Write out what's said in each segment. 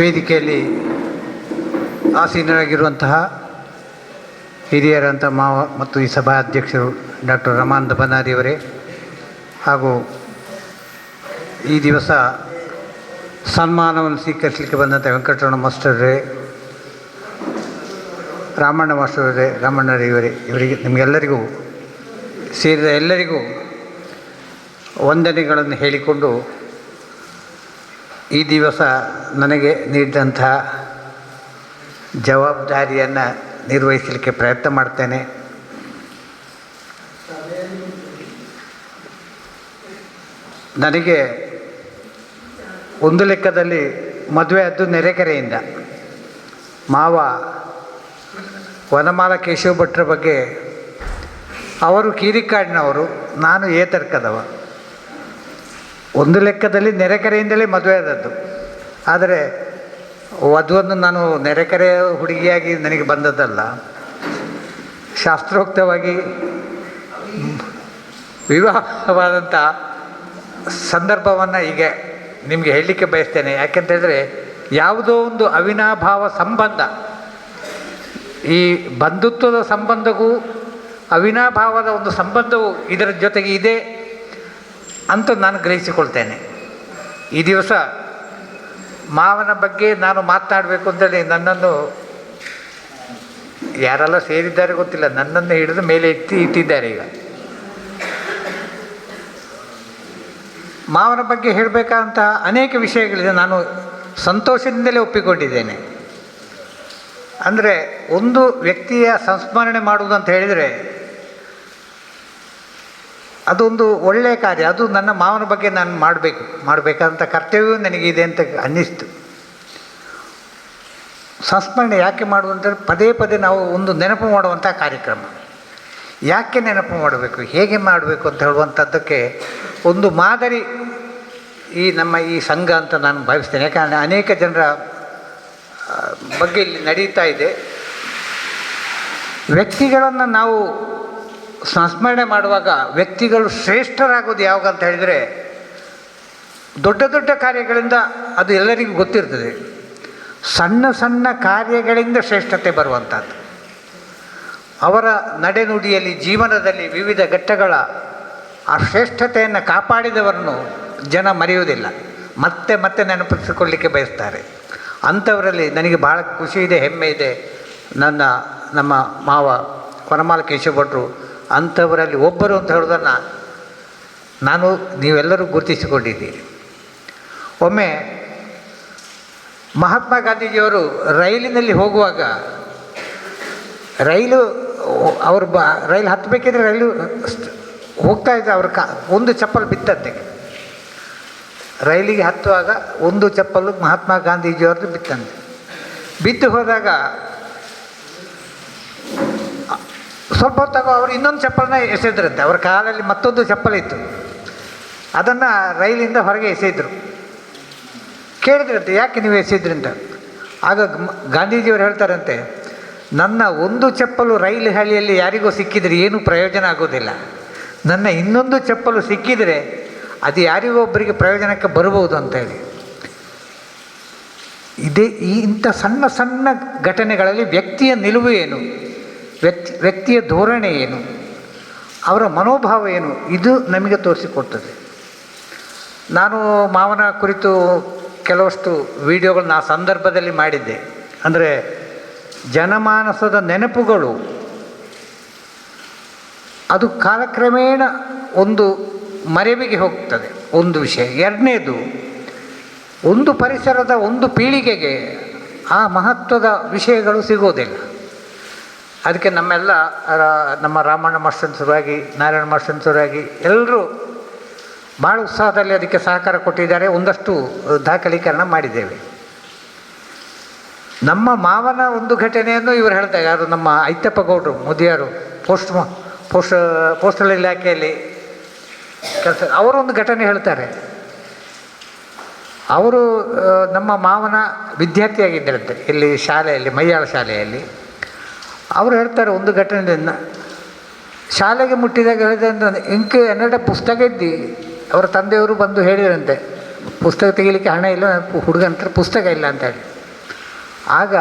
ವೇದಿಕೆಯಲ್ಲಿ ಆಸೀನರಾಗಿರುವಂತಹ ಹಿರಿಯರಂಥ ಮಾವ ಮತ್ತು ಈ ಸಭಾಧ್ಯಕ್ಷರು ಡಾಕ್ಟರ್ ರಮಾನಂದ ಬನಾರಿಯವರೇ ಹಾಗೂ ಈ ದಿವಸ ಸನ್ಮಾನವನ್ನು ಸ್ವೀಕರಿಸಲಿಕ್ಕೆ ಬಂದಂಥ ವೆಂಕಟರಮಣ ಮಾಸ್ಟರ್ರೇ ರಾಮಣ್ಣ ಮಾಸ್ಟರ್ರೇ ರಾಮಣ್ಣರಿವರೇ ಇವರಿಗೆ ನಿಮಗೆಲ್ಲರಿಗೂ ಸೇರಿದ ಎಲ್ಲರಿಗೂ ವಂದನೆಗಳನ್ನು ಹೇಳಿಕೊಂಡು ಈ ದಿವಸ ನನಗೆ ನೀಡಿದಂತಹ ಜವಾಬ್ದಾರಿಯನ್ನು ನಿರ್ವಹಿಸಲಿಕ್ಕೆ ಪ್ರಯತ್ನ ಮಾಡ್ತೇನೆ. ನನಗೆ ಒಂದು ಲೆಕ್ಕದಲ್ಲಿ ಮದುವೆ ಅದ್ದು ನೆರೆಕೆರೆಯಿಂದ. ಮಾವ ವನಮಾಲ ಕೇಶವ ಭಟ್ರ ಬಗ್ಗೆ ಅವರು ಕೀರಿಕಾಡಿನವರು, ನಾನು ಏತರ್ಕದವ. ಒಂದು ಲೆಕ್ಕದಲ್ಲಿ ನೆರೆಕರೆಯಿಂದಲೇ ಮದುವೆ ಆದದ್ದು. ಆದರೆ ವಧುವನ್ನು ನಾನು ನೆರೆಕೆರೆ ಹುಡುಗಿಯಾಗಿ ನನಗೆ ಬಂದದ್ದಲ್ಲ. ಶಾಸ್ತ್ರೋಕ್ತವಾಗಿ ವಿವಾಹವಾದಂಥ ಸಂದರ್ಭವನ್ನು ಈಗ ನಿಮಗೆ ಹೇಳಲಿಕ್ಕೆ ಬಯಸ್ತೇನೆ. ಯಾಕೆಂತೇಳಿದ್ರೆ ಯಾವುದೋ ಒಂದು ಅವಿನಾಭಾವ ಸಂಬಂಧ. ಈ ಬಂಧುತ್ವದ ಸಂಬಂಧಗೂ ಅವಿನಾಭಾವದ ಒಂದು ಸಂಬಂಧವು ಇದರ ಜೊತೆಗೆ ಇದೆ. ಅಂತ ನಾನು ಗ್ರಹಿಸಿಕೊಳ್ತೇನೆ. ಈ ದಿವಸ ಮಾವನ ಬಗ್ಗೆ ನಾನು ಮಾತನಾಡಬೇಕು ಅಂತೇಳಿ ನನ್ನನ್ನು ಯಾರೆಲ್ಲ ಸೇರಿದ್ದಾರೆ ಗೊತ್ತಿಲ್ಲ. ನನ್ನನ್ನು ಹಿಡಿದು ಮೇಲೆ ಎತ್ತಿ ಇಟ್ಟಿದ್ದಾರೆ ಈಗ. ಮಾವನ ಬಗ್ಗೆ ಹೇಳಬೇಕಂತ ಅನೇಕ ವಿಷಯಗಳಿದೆ. ನಾನು ಸಂತೋಷದಿಂದಲೇ ಒಪ್ಪಿಕೊಂಡಿದ್ದೇನೆ. ಅಂದರೆ ಒಂದು ವ್ಯಕ್ತಿಯ ಸಂಸ್ಮರಣೆ ಮಾಡುವುದು ಅಂತ ಹೇಳಿದರೆ ಅದೊಂದು ಒಳ್ಳೆಯ ಕಾರ್ಯ. ಅದು ನನ್ನ ಮಾವನ ಬಗ್ಗೆ ನಾನು ಮಾಡಬೇಕು ಮಾಡಬೇಕಂತ ಕರ್ತವ್ಯವೂ ನನಗಿದೆ ಅಂತ ಅನ್ನಿಸ್ತು. ಸಂಸ್ಮರಣೆ ಯಾಕೆ ಮಾಡುವಂಥದ್ದು ಪದೇ ಪದೇ ನಾವು ಒಂದು ನೆನಪು ಮಾಡುವಂಥ ಕಾರ್ಯಕ್ರಮ. ಯಾಕೆ ನೆನಪು ಮಾಡಬೇಕು, ಹೇಗೆ ಮಾಡಬೇಕು ಅಂತ ಹೇಳುವಂಥದ್ದಕ್ಕೆ ಒಂದು ಮಾದರಿ ಈ ನಮ್ಮ ಈ ಸಂಘ ಅಂತ ನಾನು ಭಾವಿಸ್ತೇನೆ. ಯಾಕಂದರೆ ಅನೇಕ ಜನರ ಬಗ್ಗೆ ಇಲ್ಲಿ ನಡೀತಾ ಇದೆ. ವ್ಯಕ್ತಿಗಳನ್ನು ನಾವು ಸಂಸ್ಮರಣೆ ಮಾಡುವಾಗ ವ್ಯಕ್ತಿಗಳು ಶ್ರೇಷ್ಠರಾಗೋದು ಯಾವಾಗ ಅಂತ ಹೇಳಿದರೆ ದೊಡ್ಡ ದೊಡ್ಡ ಕಾರ್ಯಗಳಿಂದ ಅದು ಎಲ್ಲರಿಗೂ ಗೊತ್ತಿರ್ತದೆ. ಸಣ್ಣ ಸಣ್ಣ ಕಾರ್ಯಗಳಿಂದ ಶ್ರೇಷ್ಠತೆ ಬರುವಂಥದ್ದು. ಅವರ ನಡೆನುಡಿಯಲ್ಲಿ ಜೀವನದಲ್ಲಿ ವಿವಿಧ ಘಟ್ಟಗಳ ಆ ಶ್ರೇಷ್ಠತೆಯನ್ನು ಕಾಪಾಡಿದವರನ್ನು ಜನ ಮರೆಯುವುದಿಲ್ಲ. ಮತ್ತೆ ಮತ್ತೆ ನೆನಪಿಸಿಕೊಳ್ಳಲಿಕ್ಕೆ ಬಯಸ್ತಾರೆ. ಅಂಥವರಲ್ಲಿ ನನಗೆ ಭಾಳ ಖುಷಿ ಇದೆ, ಹೆಮ್ಮೆ ಇದೆ. ನನ್ನ, ನಮ್ಮ ಮಾವ ಕೊನಮಾಲ ಕೇಶವ ಭಟ್ರು ಅಂಥವರಲ್ಲಿ ಒಬ್ಬರು ಅಂತ ಹೇಳೋದನ್ನು ನಾನು ನೀವೆಲ್ಲರೂ ಗುರುತಿಸಿಕೊಂಡಿದ್ದೀರಿ. ಒಮ್ಮೆ ಮಹಾತ್ಮ ಗಾಂಧೀಜಿಯವರು ರೈಲಿನಲ್ಲಿ ಹೋಗುವಾಗ ರೈಲು, ಅವರು ಬ, ರೈಲು ಹತ್ತಬೇಕಿದ್ರೆ ರೈಲು ಹೋಗ್ತಾ ಇದ್ದ ಅವ್ರ ಕಾ, ಒಂದು ಚಪ್ಪಲ್ ಬಿತ್ತಂತೆ. ರೈಲಿಗೆ ಹತ್ತುವಾಗ ಒಂದು ಚಪ್ಪಲು ಮಹಾತ್ಮ ಗಾಂಧೀಜಿಯವ್ರದ್ದು ಬಿತ್ತಂತೆ. ಬಿದ್ದು ಹೋದಾಗ ಸ್ವಲ್ಪ ಹೊತ್ತಾಗ ಅವರು ಇನ್ನೊಂದು ಚಪ್ಪಲನ್ನ ಎಸೆದ್ರಂತೆ. ಅವ್ರ ಕಾಲಲ್ಲಿ ಮತ್ತೊಂದು ಚಪ್ಪಲಿತ್ತು ಅದನ್ನು ರೈಲಿಂದ ಹೊರಗೆ ಎಸೆದ್ರು. ಕೇಳಿದ್ರಂತೆ, ಯಾಕೆ ನೀವು ಎಸೆದ್ರಿ ಅಂತ? ಆಗ ಗಾಂಧೀಜಿಯವರು ಹೇಳ್ತಾರಂತೆ, ನನ್ನ ಒಂದು ಚಪ್ಪಲು ರೈಲು ಹಳಿಯಲ್ಲಿ ಯಾರಿಗೋ ಸಿಕ್ಕಿದರೆ ಏನೂ ಪ್ರಯೋಜನ ಆಗೋದಿಲ್ಲ. ನನ್ನ ಇನ್ನೊಂದು ಚಪ್ಪಲು ಸಿಕ್ಕಿದರೆ ಅದು ಯಾರಿಗೋ ಒಬ್ಬರಿಗೆ ಪ್ರಯೋಜನಕ್ಕೆ ಬರಬಹುದು ಅಂತೇಳಿ ಇದೇ, ಈ ಇಂಥ ಸಣ್ಣ ಸಣ್ಣ ಘಟನೆಗಳಲ್ಲಿ ವ್ಯಕ್ತಿಯ ನಿಲುವು ಏನು? ವ್ಯಕ್ತಿ, ವ್ಯಕ್ತಿಯ ಧೋರಣೆ ಏನು? ಅವರ ಮನೋಭಾವ ಏನು? ಇದು ನಮಗೆ ತೋರಿಸಿಕೊಡ್ತದೆ. ನಾನು ಮಾವನ ಕುರಿತು ಕೆಲವಷ್ಟು ವಿಡಿಯೋಗಳನ್ನ ಆ ಸಂದರ್ಭದಲ್ಲಿ ಮಾಡಿದ್ದೆ. ಅಂದರೆ ಜನಮಾನಸದ ನೆನಪುಗಳು, ಅದು ಕಾಲಕ್ರಮೇಣ ಒಂದು ಮರೆವಿಗೆ ಹೋಗ್ತದೆ. ಒಂದು ವಿಷಯ. ಎರಡನೇದು, ಒಂದು ಪರಿಸರದ ಒಂದು ಪೀಳಿಗೆಗೆ ಆ ಮಹತ್ವದ ವಿಷಯಗಳು ಸಿಗೋದಿಲ್ಲ. ಅದಕ್ಕೆ ನಮ್ಮೆಲ್ಲ ನಮ್ಮ ರಾಮಣ್ಣ ಮಾಸ್ಟರ್ ಶುರುವಾಗಿ ನಾರಾಯಣ ಮಾಸ್ಟರ್ ಶುರುವಾಗಿ ಎಲ್ಲರೂ ಭಾಳ ಉತ್ಸಾಹದಲ್ಲಿ ಅದಕ್ಕೆ ಸಹಕಾರ ಕೊಟ್ಟಿದ್ದಾರೆ, ಒಂದಷ್ಟು ದಾಖಲೀಕರಣ ಮಾಡಿದ್ದೇವೆ. ನಮ್ಮ ಮಾವನ ಒಂದು ಘಟನೆಯನ್ನು ಇವರು ಹೇಳ್ತಾರೆ ಯಾರು ನಮ್ಮ ಐತಪ್ಪ ಗೌಡ್ರು ಮೋದಿಯವರು ಪೋಸ್ಟ್ ಪೋಸ್ಟ್, ಪೋಸ್ಟಲ್ ಇಲಾಖೆಯಲ್ಲಿ ಕೆಲಸ ಅವರೊಂದು ಘಟನೆ ಹೇಳ್ತಾರೆ. ಅವರು ನಮ್ಮ ಮಾವನ ವಿದ್ಯಾರ್ಥಿಯಾಗಿದ್ದರಂತೆ ಇಲ್ಲಿ ಶಾಲೆಯಲ್ಲಿ, ಮೈಯಾಳ ಶಾಲೆಯಲ್ಲಿ. ಅವರು ಹೇಳ್ತಾರೆ ಒಂದು ಘಟನೆಯನ್ನು ಶಾಲೆಗೆ ಮುಟ್ಟಿದಾಗ ಹೇಳಿದ್ರೆ ಇಂಕ್ ಎನ್ನಡ ಪುಸ್ತಕ ಇದ್ದಿ. ಅವರ ತಂದೆಯವರು ಬಂದು ಹೇಳಿದ್ರಂತೆ, ಪುಸ್ತಕ ತೆಗಿಲಿಕ್ಕೆ ಹಣ ಇಲ್ಲ ಹುಡುಗಂತ ಪುಸ್ತಕ ಇಲ್ಲ ಅಂತ ಹೇಳಿ. ಆಗ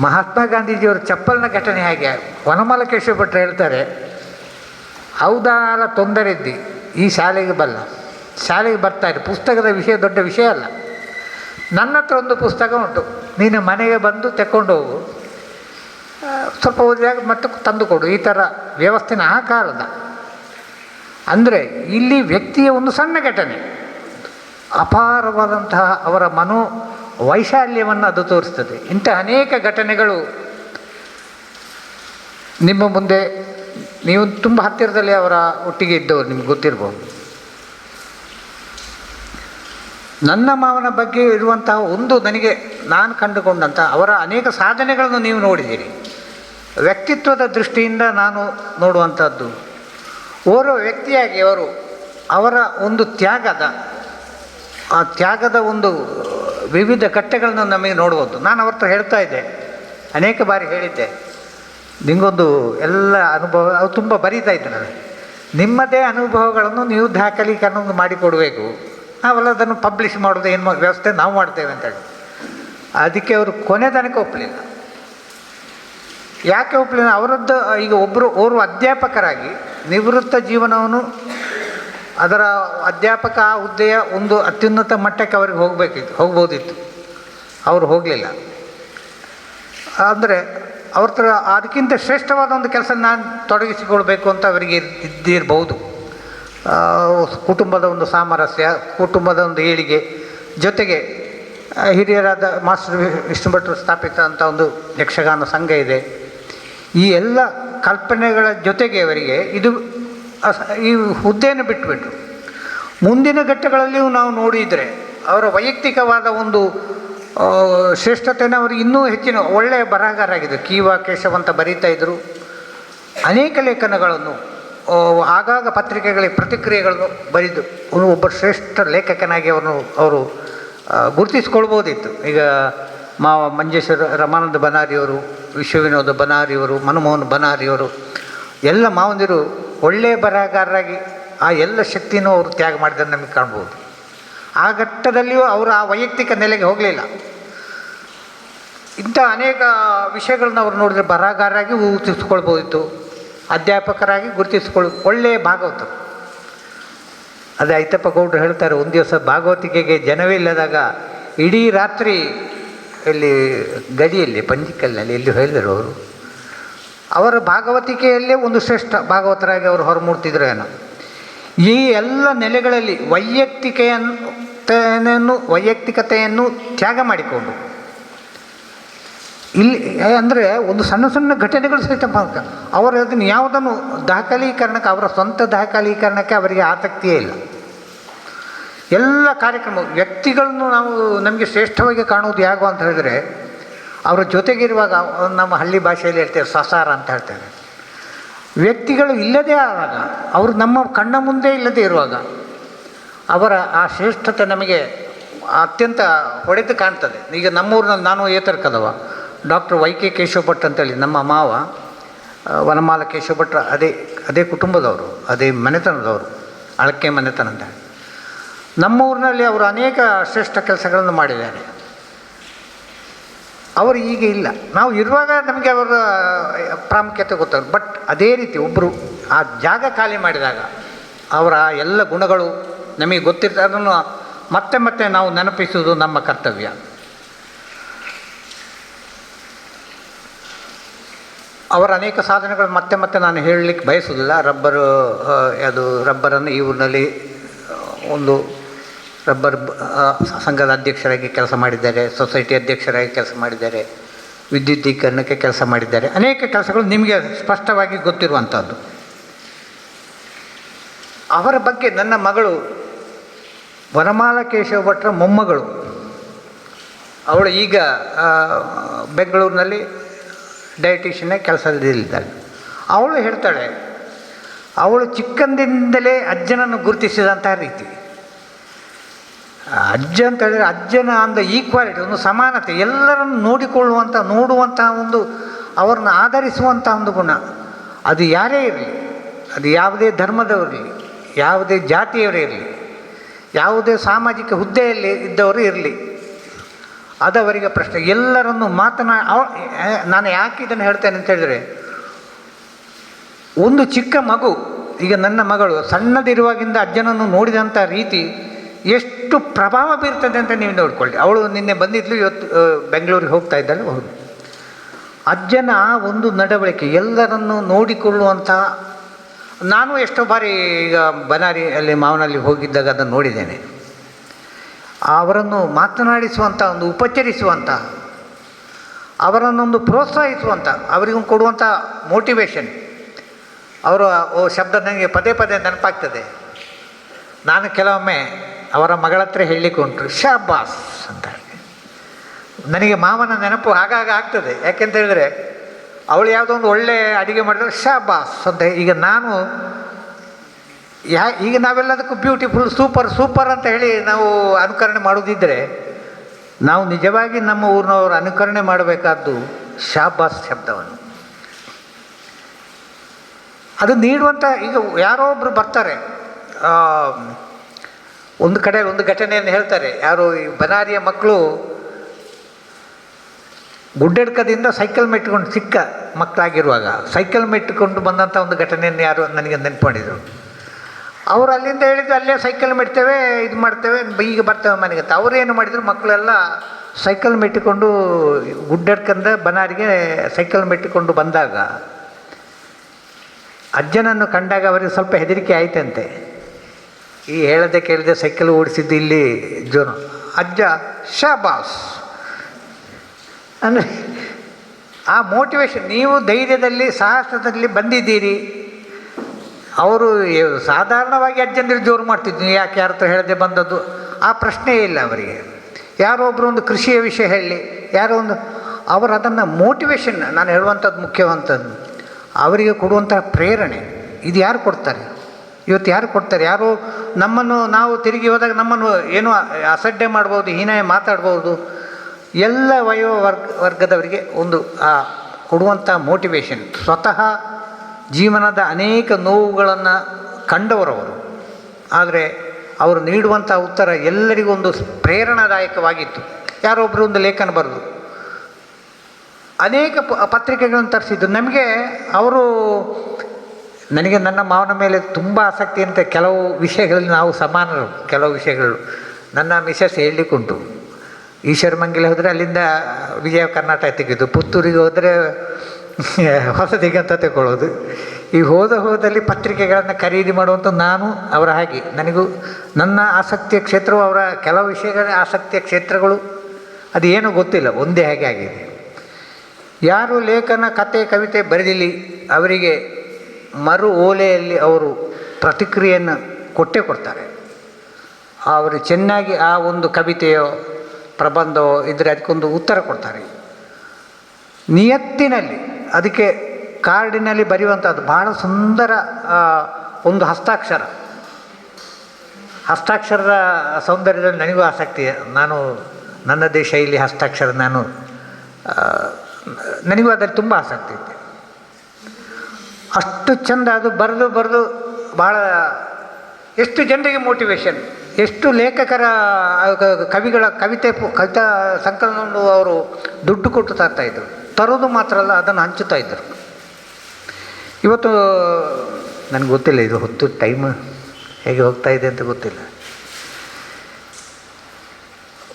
ಮಹಾತ್ಮ ಗಾಂಧೀಜಿಯವರ ಚಪ್ಪಲಿನ ಘಟನೆ ಹಾಗೆ? ವನಮಾಲ ಕೇಶವ ಭಟ್ರು ಹೇಳ್ತಾರೆ ಹೌದಾಲ ತೊಂದರೆ ಇದ್ದಿ, ಈ ಶಾಲೆಗೆ ಬಲ್ಲ. ಶಾಲೆಗೆ ಬರ್ತಾರೆ ಪುಸ್ತಕದ ವಿಷಯ ದೊಡ್ಡ ವಿಷಯ ಅಲ್ಲ. ನನ್ನ ಹತ್ರ ಒಂದು ಪುಸ್ತಕ ಉಂಟು, ನೀನು ಮನೆಗೆ ಬಂದು ತೆಕ್ಕೊಂಡು ಹೋಗು. ಸ್ವಲ್ಪ ಓದಿದಾಗ ಮತ್ತೆ ತಂದುಕೊಡು ಈ ಥರ ವ್ಯವಸ್ಥೆನ ಆ ಕಾಲದ. ಅಂದರೆ ಇಲ್ಲಿ ವ್ಯಕ್ತಿಯ ಒಂದು ಸಣ್ಣ ಘಟನೆ. ಅಪಾರವಾದಂತಹ ಅವರ ಮನೋ ವೈಶಾಲ್ಯವನ್ನು ಅದು ತೋರಿಸ್ತದೆ. ಇಂಥ ಅನೇಕ ಘಟನೆಗಳು ನಿಮ್ಮ ಮುಂದೆ, ನೀವು ತುಂಬ ಹತ್ತಿರದಲ್ಲಿ ಅವರ ಒಟ್ಟಿಗೆ ಇದ್ದವರು ನಿಮ್ಗೆ ಗೊತ್ತಿರ್ಬೋದು. ನನ್ನ ಮಾವನ ಬಗ್ಗೆ ಇರುವಂತಹ ಒಂದು ನನಗೆ ನಾನು ಕಂಡುಕೊಂಡಂಥ ಅವರ ಅನೇಕ ಸಾಧನೆಗಳನ್ನು ನೀವು ನೋಡಿದ್ದೀರಿ. ವ್ಯಕ್ತಿತ್ವದ ದೃಷ್ಟಿಯಿಂದ ನಾನು ನೋಡುವಂಥದ್ದು. ಓರ್ವ ವ್ಯಕ್ತಿಯಾಗಿ ಅವರು ಅವರ ಒಂದು ತ್ಯಾಗದ, ಆ ತ್ಯಾಗದ ಒಂದು ವಿವಿಧ ಕಟ್ಟೆಗಳನ್ನು ನಮಗೆ ನೋಡ್ಬೋದು ನಾನು ಅವ್ರ ಹತ್ರ ಹೇಳ್ತಾ ಇದ್ದೆ, ಅನೇಕ ಬಾರಿ ಹೇಳಿದ್ದೆ. ನಿಮಗೊಂದು ಎಲ್ಲ ಅನುಭವ, ಅವ್ರು ತುಂಬ ಬರೀತಾ ಇದ್ದೆ ನಾನು ನಿಮ್ಮದೇ ಅನುಭವಗಳನ್ನು ನೀವು ದಾಖಲೀಕರಣ ಮಾಡಿಕೊಡಬೇಕು. ನಾವೆಲ್ಲ ಅದನ್ನು ಪಬ್ಲಿಷ್ ಮಾಡೋದು ಏನು ವ್ಯವಸ್ಥೆ ನಾವು ಮಾಡ್ತೇವೆ ಅಂತೇಳಿ ಅದಕ್ಕೆ ಅವರು ಕೊನೆ ತನಕ ಒಪ್ಪಲಿಲ್ಲ. ಯಾಕೆ ಒಪ್ಪಲಿಲ್ಲ ಅವರದ್ದು, ಈಗ ಒಬ್ಬರು ಓರ್ವ ಅಧ್ಯಾಪಕರಾಗಿ ನಿವೃತ್ತ ಜೀವನವನ್ನು ಅದರ ಅಧ್ಯಾಪಕ ಆ ಹುದ್ದೆಯ ಒಂದು ಅತ್ಯುನ್ನತ ಮಟ್ಟಕ್ಕೆ ಅವರಿಗೆ ಹೋಗಬೇಕಿತ್ತು, ಹೋಗ್ಬೋದಿತ್ತು. ಅವರು ಹೋಗಲಿಲ್ಲ. ಅಂದರೆ ಅವ್ರ ಥರ ಅದಕ್ಕಿಂತ ಶ್ರೇಷ್ಠವಾದ ಒಂದು ಕೆಲಸ ನಾನು ತೊಡಗಿಸಿಕೊಳ್ಬೇಕು ಅಂತ ಅವರಿಗೆ ಇದ್ದಿರಬಹುದು ಕುಟುಂಬದ ಒಂದು ಸಾಮರಸ್ಯ, ಕುಟುಂಬದ ಒಂದು ಏಳಿಗೆ ಜೊತೆಗೆ ಹಿರಿಯರಾದ ಮಾಸ್ಟರ್ ವಿ- ವಿಷ್ಣು ಭಟ್ರು ಸ್ಥಾಪಿತ ಅಂತ ಒಂದು ಯಕ್ಷಗಾನ ಸಂಘ ಇದೆ. ಈ ಎಲ್ಲ ಕಲ್ಪನೆಗಳ ಜೊತೆಗೆ ಅವರಿಗೆ ಇದು ಈ ಹುದ್ದೆಯನ್ನು ಬಿಟ್ಟುಬಿಟ್ರು ಮುಂದಿನ ಘಟ್ಟಗಳಲ್ಲಿಯೂ ನಾವು ನೋಡಿದರೆ ಅವರ ವೈಯಕ್ತಿಕವಾದ ಒಂದು ಶ್ರೇಷ್ಠತೆಯನ್ನು ಅವರು ಇನ್ನೂ ಹೆಚ್ಚಿನ ಒಳ್ಳೆಯ ಬರಹಗಾರಾಗಿದ್ದರು ಕೀವ ಕೇಶವ ಅಂತ ಬರೀತಾ ಇದ್ದರು ಅನೇಕ ಲೇಖನಗಳನ್ನು ಆಗಾಗ ಪತ್ರಿಕೆಗಳಿಗೆ ಪ್ರತಿಕ್ರಿಯೆಗಳನ್ನು ಬರೆದು ಒಬ್ಬ ಶ್ರೇಷ್ಠ ಲೇಖಕನಾಗಿ ಅವನು, ಅವರು ಗುರುತಿಸ್ಕೊಳ್ಬೋದಿತ್ತು. ಈಗ ಮಾವ ಮಂಜೇಶ್ವರ ರಮಾನಂದ ಬನಾರಿಯವರು ವಿಶ್ವವಿನೋದ ಬನಾರಿಯವರು, ಮನಮೋಹನ್ ಬನಾರಿಯವರು, ಎಲ್ಲ ಮಾವಂದಿರು ಒಳ್ಳೆಯ ಬರಹಗಾರರಾಗಿ ಆ ಎಲ್ಲ ಶಕ್ತಿಯೂ ಅವರು ತ್ಯಾಗ ಮಾಡಿದ್ದನ್ನು ನಮಗೆ ಕಾಣ್ಬೋದು. ಆ ಘಟ್ಟದಲ್ಲಿಯೂ ಅವರು ಆ ವೈಯಕ್ತಿಕ ನೆಲೆಗೆ ಹೋಗಲಿಲ್ಲ. ಇಂಥ ಅನೇಕ ವಿಷಯಗಳನ್ನ ಅವರು ನೋಡಿದ್ರೆ ಬರಹಗಾರರಾಗಿ ಗುರುತಿಸ್ಕೊಳ್ಬೋದಿತ್ತು ಅಧ್ಯಾಪಕರಾಗಿ ಗುರುತಿಸ್ಕೊಳ್ ಒಳ್ಳೆಯ ಭಾಗವತರು. ಅದೇ ಐತಪ್ಪ ಗೌಡ್ರು ಹೇಳ್ತಾರೆ, ಒಂದು ದಿವಸ ಭಾಗವತಿಕೆಗೆ ಜನವೇ ಇಲ್ಲದಾಗ ಇಡೀ ರಾತ್ರಿ ಇಲ್ಲಿ ಗಡಿಯಲ್ಲಿ, ಪಂಜಿಕಲ್ನಲ್ಲಿ ಎಲ್ಲಿ ಹೇಳಿದರು ಅವರು, ಅವರ ಭಾಗವತಿಕೆಯಲ್ಲೇ ಒಂದು ಶ್ರೇಷ್ಠ ಭಾಗವತರಾಗಿ ಅವರು ಹೊರಮೂಡ್ತಿದ್ರು ಈ ಎಲ್ಲ ನೆಲೆಗಳಲ್ಲಿ ವೈಯಕ್ತಿಕೆಯನ್ನು ವೈಯಕ್ತಿಕತೆಯನ್ನು ತ್ಯಾಗ ಮಾಡಿಕೊಂಡು, ಇಲ್ಲಿ ಅಂದರೆ ಒಂದು ಸಣ್ಣ ಸಣ್ಣ ಘಟನೆಗಳು ಸಹಿತ ಮಾತ್ರ ಅವರು ಅದನ್ನು ಯಾವುದನ್ನು ದಾಖಲೀಕರಣಕ್ಕೆ, ಅವರ ಸ್ವಂತ ದಾಖಲೀಕರಣಕ್ಕೆ ಅವರಿಗೆ ಆಸಕ್ತಿಯೇ ಇಲ್ಲ. ಎಲ್ಲ ಕಾರ್ಯಕ್ರಮ, ವ್ಯಕ್ತಿಗಳನ್ನು ನಾವು ನಮಗೆ ಶ್ರೇಷ್ಠವಾಗಿ ಕಾಣುವುದು ಯಾಗೋ ಅಂತ ಹೇಳಿದ್ರೆ, ಅವರ ಜೊತೆಗಿರುವಾಗ ನಮ್ಮ ಹಳ್ಳಿ ಭಾಷೆಯಲ್ಲಿ ಹೇಳ್ತೇವೆ ಸಸಾರ ಅಂತ ಹೇಳ್ತೇವೆ ವ್ಯಕ್ತಿಗಳು ಇಲ್ಲದೇ ಆದಾಗ, ಅವರು ನಮ್ಮ ಕಣ್ಣ ಮುಂದೆ ಇಲ್ಲದೆ ಇರುವಾಗ, ಅವರ ಆ ಶ್ರೇಷ್ಠತೆ ನಮಗೆ ಅತ್ಯಂತ ಹೊಡೆದು ಕಾಣ್ತದೆ ಈಗ ನಮ್ಮೂರಿನಲ್ಲಿ ನಾನು ಏತರ್ಕದವ, doctor Y K Keshava Bhat ಅಂತೇಳಿ ನಮ್ಮ ಮಾವ ವನಮಾಲ ಕೇಶವ ಭಟ್ ಅದೇ ಅದೇ ಕುಟುಂಬದವರು, ಅದೇ ಮನೆತನದವರು, ಅಳಕೆ ಮನೆತನ ಅಂತ ಹೇಳಿ. ನಮ್ಮ ಊರಿನಲ್ಲಿ ಅವರು ಅನೇಕ ಶ್ರೇಷ್ಠ ಕೆಲಸಗಳನ್ನು ಮಾಡಿದ್ದಾರೆ. ಅವರು ಈಗ ಇಲ್ಲ. ನಾವು ಇರುವಾಗ ನಮಗೆ ಅವರ ಪ್ರಾಮುಖ್ಯತೆ ಗೊತ್ತಾಗ ಬಟ್ ಅದೇ ರೀತಿ ಒಬ್ಬರು ಆ ಜಾಗ ಖಾಲಿ ಮಾಡಿದಾಗ ಅವರ ಎಲ್ಲ ಗುಣಗಳು ನಮಗೆ ಗೊತ್ತಿರ್ತ, ಅದನ್ನು ಮತ್ತೆ ಮತ್ತೆ ನಾವು ನೆನಪಿಸುವುದು ನಮ್ಮ ಕರ್ತವ್ಯ. ಅವರ ಅನೇಕ ಸಾಧನೆಗಳು ಮತ್ತೆ ಮತ್ತೆ ನಾನು ಹೇಳಲಿಕ್ಕೆ ಬಯಸೋದಿಲ್ಲ ರಬ್ಬರು ಅದು ರಬ್ಬರನ್ನು ಈ ಊರಿನಲ್ಲಿ ಒಂದು ರಬ್ಬರ್ ಸಂಘದ ಅಧ್ಯಕ್ಷರಾಗಿ ಕೆಲಸ ಮಾಡಿದ್ದಾರೆ, ಸೊಸೈಟಿ ಅಧ್ಯಕ್ಷರಾಗಿ ಕೆಲಸ ಮಾಡಿದ್ದಾರೆ, ವಿದ್ಯುದ್ದೀಕರಣಕ್ಕೆ ಕೆಲಸ ಮಾಡಿದ್ದಾರೆ. ಅನೇಕ ಕೆಲಸಗಳು ನಿಮಗೆ ಸ್ಪಷ್ಟವಾಗಿ ಗೊತ್ತಿರುವಂಥದ್ದು. ಅವರ ಬಗ್ಗೆ ನನ್ನ ಮಗಳು ವನಮಾಲ ಕೇಶವ ಭಟ್ರ ಮೊಮ್ಮಗಳು. ಅವಳು ಈಗ ಬೆಂಗಳೂರಿನಲ್ಲಿ ಡಯಟಿಷಿಯನ್ನೇ ಕೆಲಸದಲ್ಲಿದ್ದಾಳೆ. ಅವಳು ಹೇಳ್ತಾಳೆ, ಅವಳು ಚಿಕ್ಕಂದಿನಿಂದಲೇ ಅಜ್ಜನನ್ನು ಗುರುತಿಸಿದಂತಹ ರೀತಿ. ಅಜ್ಜ ಅಂತ ಹೇಳಿದರೆ ಅಜ್ಜನ ಅಂದ ಈಕ್ವಾಲಿಟಿ ಒಂದು ಸಮಾನತೆ, ಎಲ್ಲರನ್ನು ನೋಡಿಕೊಳ್ಳುವಂಥ ನೋಡುವಂಥ ಒಂದು, ಅವ್ರನ್ನ ಆಧರಿಸುವಂಥ ಒಂದು ಗುಣ. ಅದು ಯಾರೇ ಇರಲಿ, ಅದು ಯಾವುದೇ ಧರ್ಮದವರಿರಲಿ ಯಾವುದೇ ಜಾತಿಯವರೇ ಇರಲಿ, ಯಾವುದೇ ಸಾಮಾಜಿಕ ಹುದ್ದೆಯಲ್ಲಿ ಇದ್ದವರು ಇರಲಿ, ಅದವರಿಗೆ ಪ್ರಶ್ನೆ. ಎಲ್ಲರನ್ನು ಮಾತನಾ ನಾನು ಯಾಕೆ ಇದನ್ನು ಹೇಳ್ತೇನೆ ಅಂತ ಹೇಳಿದರೆ, ಒಂದು ಚಿಕ್ಕ ಮಗು, ಈಗ ನನ್ನ ಮಗಳು, ಸಣ್ಣದಿರುವಾಗಿಂದ ಅಜ್ಜನನ್ನು ನೋಡಿದಂಥ ರೀತಿ, ಎಷ್ಟು ಪ್ರಭಾವ ಬೀರ್ತದೆ ಅಂತ ನೀವು ನೋಡ್ಕೊಳ್ಳಿ. ಅವಳು ನಿನ್ನೆ ಬಂದಿದ್ಲು, ಇವತ್ತು ಬೆಂಗಳೂರಿಗೆ ಹೋಗ್ತಾ ಇದ್ದಾಳೆ ಹೌದು ಅಜ್ಜನ ಒಂದು ನಡವಳಿಕೆ, ಎಲ್ಲರನ್ನು ನೋಡಿಕೊಳ್ಳುವಂಥ, ನಾನು ಎಷ್ಟೋ ಬಾರಿ ಈಗ ಬನಾರಿಯಲ್ಲಿ, ಮಾವನಲ್ಲಿ ಹೋಗಿದ್ದಾಗ ಅದನ್ನು ನೋಡಿದ್ದೇನೆ. ಅವರನ್ನು ಮಾತನಾಡಿಸುವಂಥ, ಒಂದು ಉಪಚರಿಸುವಂಥ, ಅವರನ್ನೊಂದು ಪ್ರೋತ್ಸಾಹಿಸುವಂಥ, ಅವರಿಗೂ ಕೊಡುವಂಥ ಮೋಟಿವೇಶನ್ ಅವರ ಶಬ್ದ ನನಗೆ ಪದೇ ಪದೇ ನೆನಪಾಗ್ತದೆ. ನಾನು ಕೆಲವೊಮ್ಮೆ ಅವರ ಮಗಳ ಹತ್ರ ಹೇಳಲಿಕ್ಕೆ ಉಂಟು, ಶಾಬಾಸ್ ಅಂತ ನನಗೆ ಮಾವನ ನೆನಪು ಆಗಾಗ ಆಗ್ತದೆ. ಯಾಕೆಂತ ಹೇಳಿದ್ರೆ, ಅವಳು ಯಾವುದೋ ಒಂದು ಒಳ್ಳೆ ಅಡುಗೆ ಮಾಡಿದ್ರೆ, ಶಾಬಾಸ್ ಅಂತ ಈಗ ನಾನು ಯಾ, ಈಗ ನಾವೆಲ್ಲದಕ್ಕೂ ಬ್ಯೂಟಿಫುಲ್ ಸೂಪರ್ ಸೂಪರ್ ಅಂತ ಹೇಳಿ ನಾವು ಅನುಕರಣೆ ಮಾಡೋದಿದ್ದರೆ ನಾವು ನಿಜವಾಗಿ ನಮ್ಮ ಊರಿನವರು ಅನುಕರಣೆ ಮಾಡಬೇಕಾದ್ದು ಶಾಬಾಸ್ ಶಬ್ದವನ್ನು. ಅದು ನೀಡುವಂಥ ಈಗ ಯಾರೋ ಒಬ್ಬರು ಬರ್ತಾರೆ ಒಂದು ಕಡೆ ಒಂದು ಘಟನೆಯನ್ನು ಹೇಳ್ತಾರೆ. ಯಾರು ಈ ಬನಾರಿಯ ಮಕ್ಕಳು ಗುಡ್ಡೆಡ್ಕದಿಂದ ಸೈಕಲ್ ಮೆಟ್ಕೊಂಡು ಸಿಕ್ಕ ಮಕ್ಕಳಾಗಿರುವಾಗ, ಸೈಕಲ್ ಮೆಟ್ಕೊಂಡು ಬಂದಂಥ ಒಂದು ಘಟನೆಯನ್ನು ಯಾರು ನನಗೆ ನೆನ್ಪು ಮಾಡಿದರು ಅವರು ಅಲ್ಲಿಂದ ಹೇಳಿದ್ದು ಅಲ್ಲೇ ಸೈಕಲ್ ಮೆಟ್ತೇವೆ, ಇದು ಮಾಡ್ತೇವೆ, ಈಗ ಬರ್ತೇವೆ ಮನೆಗೆ ಅಂತ. ಅವರೇನು ಮಾಡಿದರು, ಮಕ್ಕಳೆಲ್ಲ ಸೈಕಲ್ ಮೆಟ್ಟಿಕೊಂಡು ಗುಡ್ಡಡ್ಕಂದ ಬನಾರಿಗೆ ಸೈಕಲ್ ಮೆಟ್ಟಿಕೊಂಡು ಬಂದಾಗ, ಅಜ್ಜನನ್ನು ಕಂಡಾಗ ಅವರಿಗೆ ಸ್ವಲ್ಪ ಹೆದರಿಕೆ ಆಯ್ತಂತೆ. ಈ ಹೇಳದೆ ಕೇಳದೆ ಸೈಕಲ್ ಓಡಿಸಿದ್ದು ಇಲ್ಲಿ ಜೋನು ಅಜ್ಜ, ಶಾಬಾಸ್. ಅಂದರೆ ಆ ಮೋಟಿವೇಶನ್ ನೀವು ಧೈರ್ಯದಲ್ಲಿ, ಸಾಹಸದಲ್ಲಿ ಬಂದಿದ್ದೀರಿ. ಅವರು ಸಾಧಾರಣವಾಗಿ ಅಜ್ಜಂದಿರು ಜೋರು ಮಾಡ್ತಿದ್ವಿ ಯಾಕೆ ಯಾರ ಹತ್ರ ಹೇಳದೆ ಬಂದದ್ದು? ಆ ಪ್ರಶ್ನೆಯೇ ಇಲ್ಲ ಅವರಿಗೆ. ಯಾರೋ ಒಬ್ಬರು ಒಂದು ಕೃಷಿಯ ವಿಷಯ ಹೇಳಿ, ಯಾರೋ ಒಂದು, ಅವರು ಅದನ್ನು ಮೋಟಿವೇಶನ್ ನಾನು ಹೇಳುವಂಥದ್ದು ಮುಖ್ಯವಂಥದ್ದು, ಅವರಿಗೆ ಕೊಡುವಂಥ ಪ್ರೇರಣೆ, ಇದು ಯಾರು ಕೊಡ್ತಾರೆ? ಇವತ್ತು ಯಾರು ಕೊಡ್ತಾರೆ? ಯಾರು ನಮ್ಮನ್ನು ನಾವು ತಿರುಗಿ ಹೋದಾಗ ನಮ್ಮನ್ನು ಏನು ಅಸಡ್ಡೆ ಮಾಡ್ಬೋದು, ಹೀನಾಯ ಮಾತಾಡ್ಬೋದು? ಎಲ್ಲ ವಯೋ ವರ್ಗ, ವರ್ಗದವರಿಗೆ ಒಂದು, ಆ ಕೊಡುವಂಥ ಮೋಟಿವೇಶನ್ ಸ್ವತಃ ಜೀವನದ ಅನೇಕ ನೋವುಗಳನ್ನು ಕಂಡವರವರು ಆದರೆ ಅವರು ನೀಡುವಂಥ ಉತ್ತರ ಎಲ್ಲರಿಗೂ ಒಂದು ಪ್ರೇರಣಾದಾಯಕವಾಗಿತ್ತು. ಯಾರೊಬ್ಬರು ಒಂದು ಲೇಖನ ಬರೆದು ಅನೇಕ ಪತ್ರಿಕೆಗಳನ್ನು ತರಿಸಿದ್ದು ನಮಗೆ ಅವರು ನನಗೆ ನನ್ನ ಮಾವನ ಮೇಲೆ ತುಂಬ ಆಸಕ್ತಿ ಅಂತ ಕೆಲವು ವಿಷಯಗಳಲ್ಲಿ ನಾವು ಸಮಾನರು, ಕೆಲವು ವಿಷಯಗಳು. ನನ್ನ ಮಿಸಸ್ ಹೇಳಲಿಕ್ಕುಂಟು. ಈಶ್ವರ ಮಂಗಿಲ ಹೋದರೆ ಅಲ್ಲಿಂದ ವಿಜಯ ಕರ್ನಾಟಕ ತೆಗೆದು ಪುತ್ತೂರಿಗೆ ಹೋದರೆ ಹೊಸ ಅಂತ ತಗೊಳ್ಳೋದು ಈ ಹೋದ ಹೋದಲ್ಲಿ ಪತ್ರಿಕೆಗಳನ್ನು ಖರೀದಿ ಮಾಡುವಂಥ ನಾನು ಅವರ ಹಾಗೆ. ನನಗೂ ನನ್ನ ಆಸಕ್ತಿಯ ಕ್ಷೇತ್ರವು ಅವರ ಕೆಲವು ವಿಷಯಗಳ ಆಸಕ್ತಿಯ ಕ್ಷೇತ್ರಗಳು, ಅದು ಏನೂ ಗೊತ್ತಿಲ್ಲ, ಒಂದೇ ಹಾಗೆ ಆಗಿದೆ. ಯಾರು ಲೇಖನ, ಕತೆ, ಕವಿತೆ ಬರೆದಿಲ್ಲಿ ಅವರಿಗೆ ಮರು ಓಲೆಯಲ್ಲಿ ಅವರು ಪ್ರತಿಕ್ರಿಯೆಯನ್ನು ಕೊಟ್ಟೇ ಕೊಡ್ತಾರೆ. ಅವರು ಚೆನ್ನಾಗಿ ಆ ಒಂದು ಕವಿತೆಯೋ, ಪ್ರಬಂಧವೋ ಇದ್ದರೆ ಅದಕ್ಕೊಂದು ಉತ್ತರ ಕೊಡ್ತಾರೆ. ನಿಯತ್ತಿನಲ್ಲಿ, ಅದಕ್ಕೆ ಕಾರ್ಡಿನಲ್ಲಿ ಬರೆಯುವಂಥದ್ದು ಬಹಳ ಸುಂದರ ಒಂದು ಹಸ್ತಾಕ್ಷರ. ಹಸ್ತಾಕ್ಷರದ ಸೌಂದರ್ಯದಲ್ಲಿ ನನಗೂ ಆಸಕ್ತಿ. ನಾನು ನನ್ನದೇ ಶೈಲಿ ಹಸ್ತಾಕ್ಷರ, ನಾನು ನನಗೂ ಅದರಲ್ಲಿ ತುಂಬ ಆಸಕ್ತಿ ಇದೆ ಅಷ್ಟು ಚಂದ ಅದು ಬರೆದು ಬರೆದು ಭಾಳ ಎಷ್ಟು ಜನರಿಗೆ ಮೋಟಿವೇಶನ್ ಎಷ್ಟು ಲೇಖಕರ ಕವಿಗಳ ಕವಿತೆ ಕವಿತಾ ಸಂಕಲನವನ್ನು ಅವರು ದುಡ್ಡು ಕೊಟ್ಟು ತರ್ತಾಯಿದ್ರು ತರೋದು ಮಾತ್ರ ಅಲ್ಲ, ಅದನ್ನು ಹಂಚುತ್ತಾ ಇದ್ದರು ಇವತ್ತು ನನಗೆ ಗೊತ್ತಿಲ್ಲ, ಇದು ಹೊತ್ತು ಟೈಮ್ ಹೇಗೆ ಹೋಗ್ತಾ ಇದೆ ಅಂತ ಗೊತ್ತಿಲ್ಲ.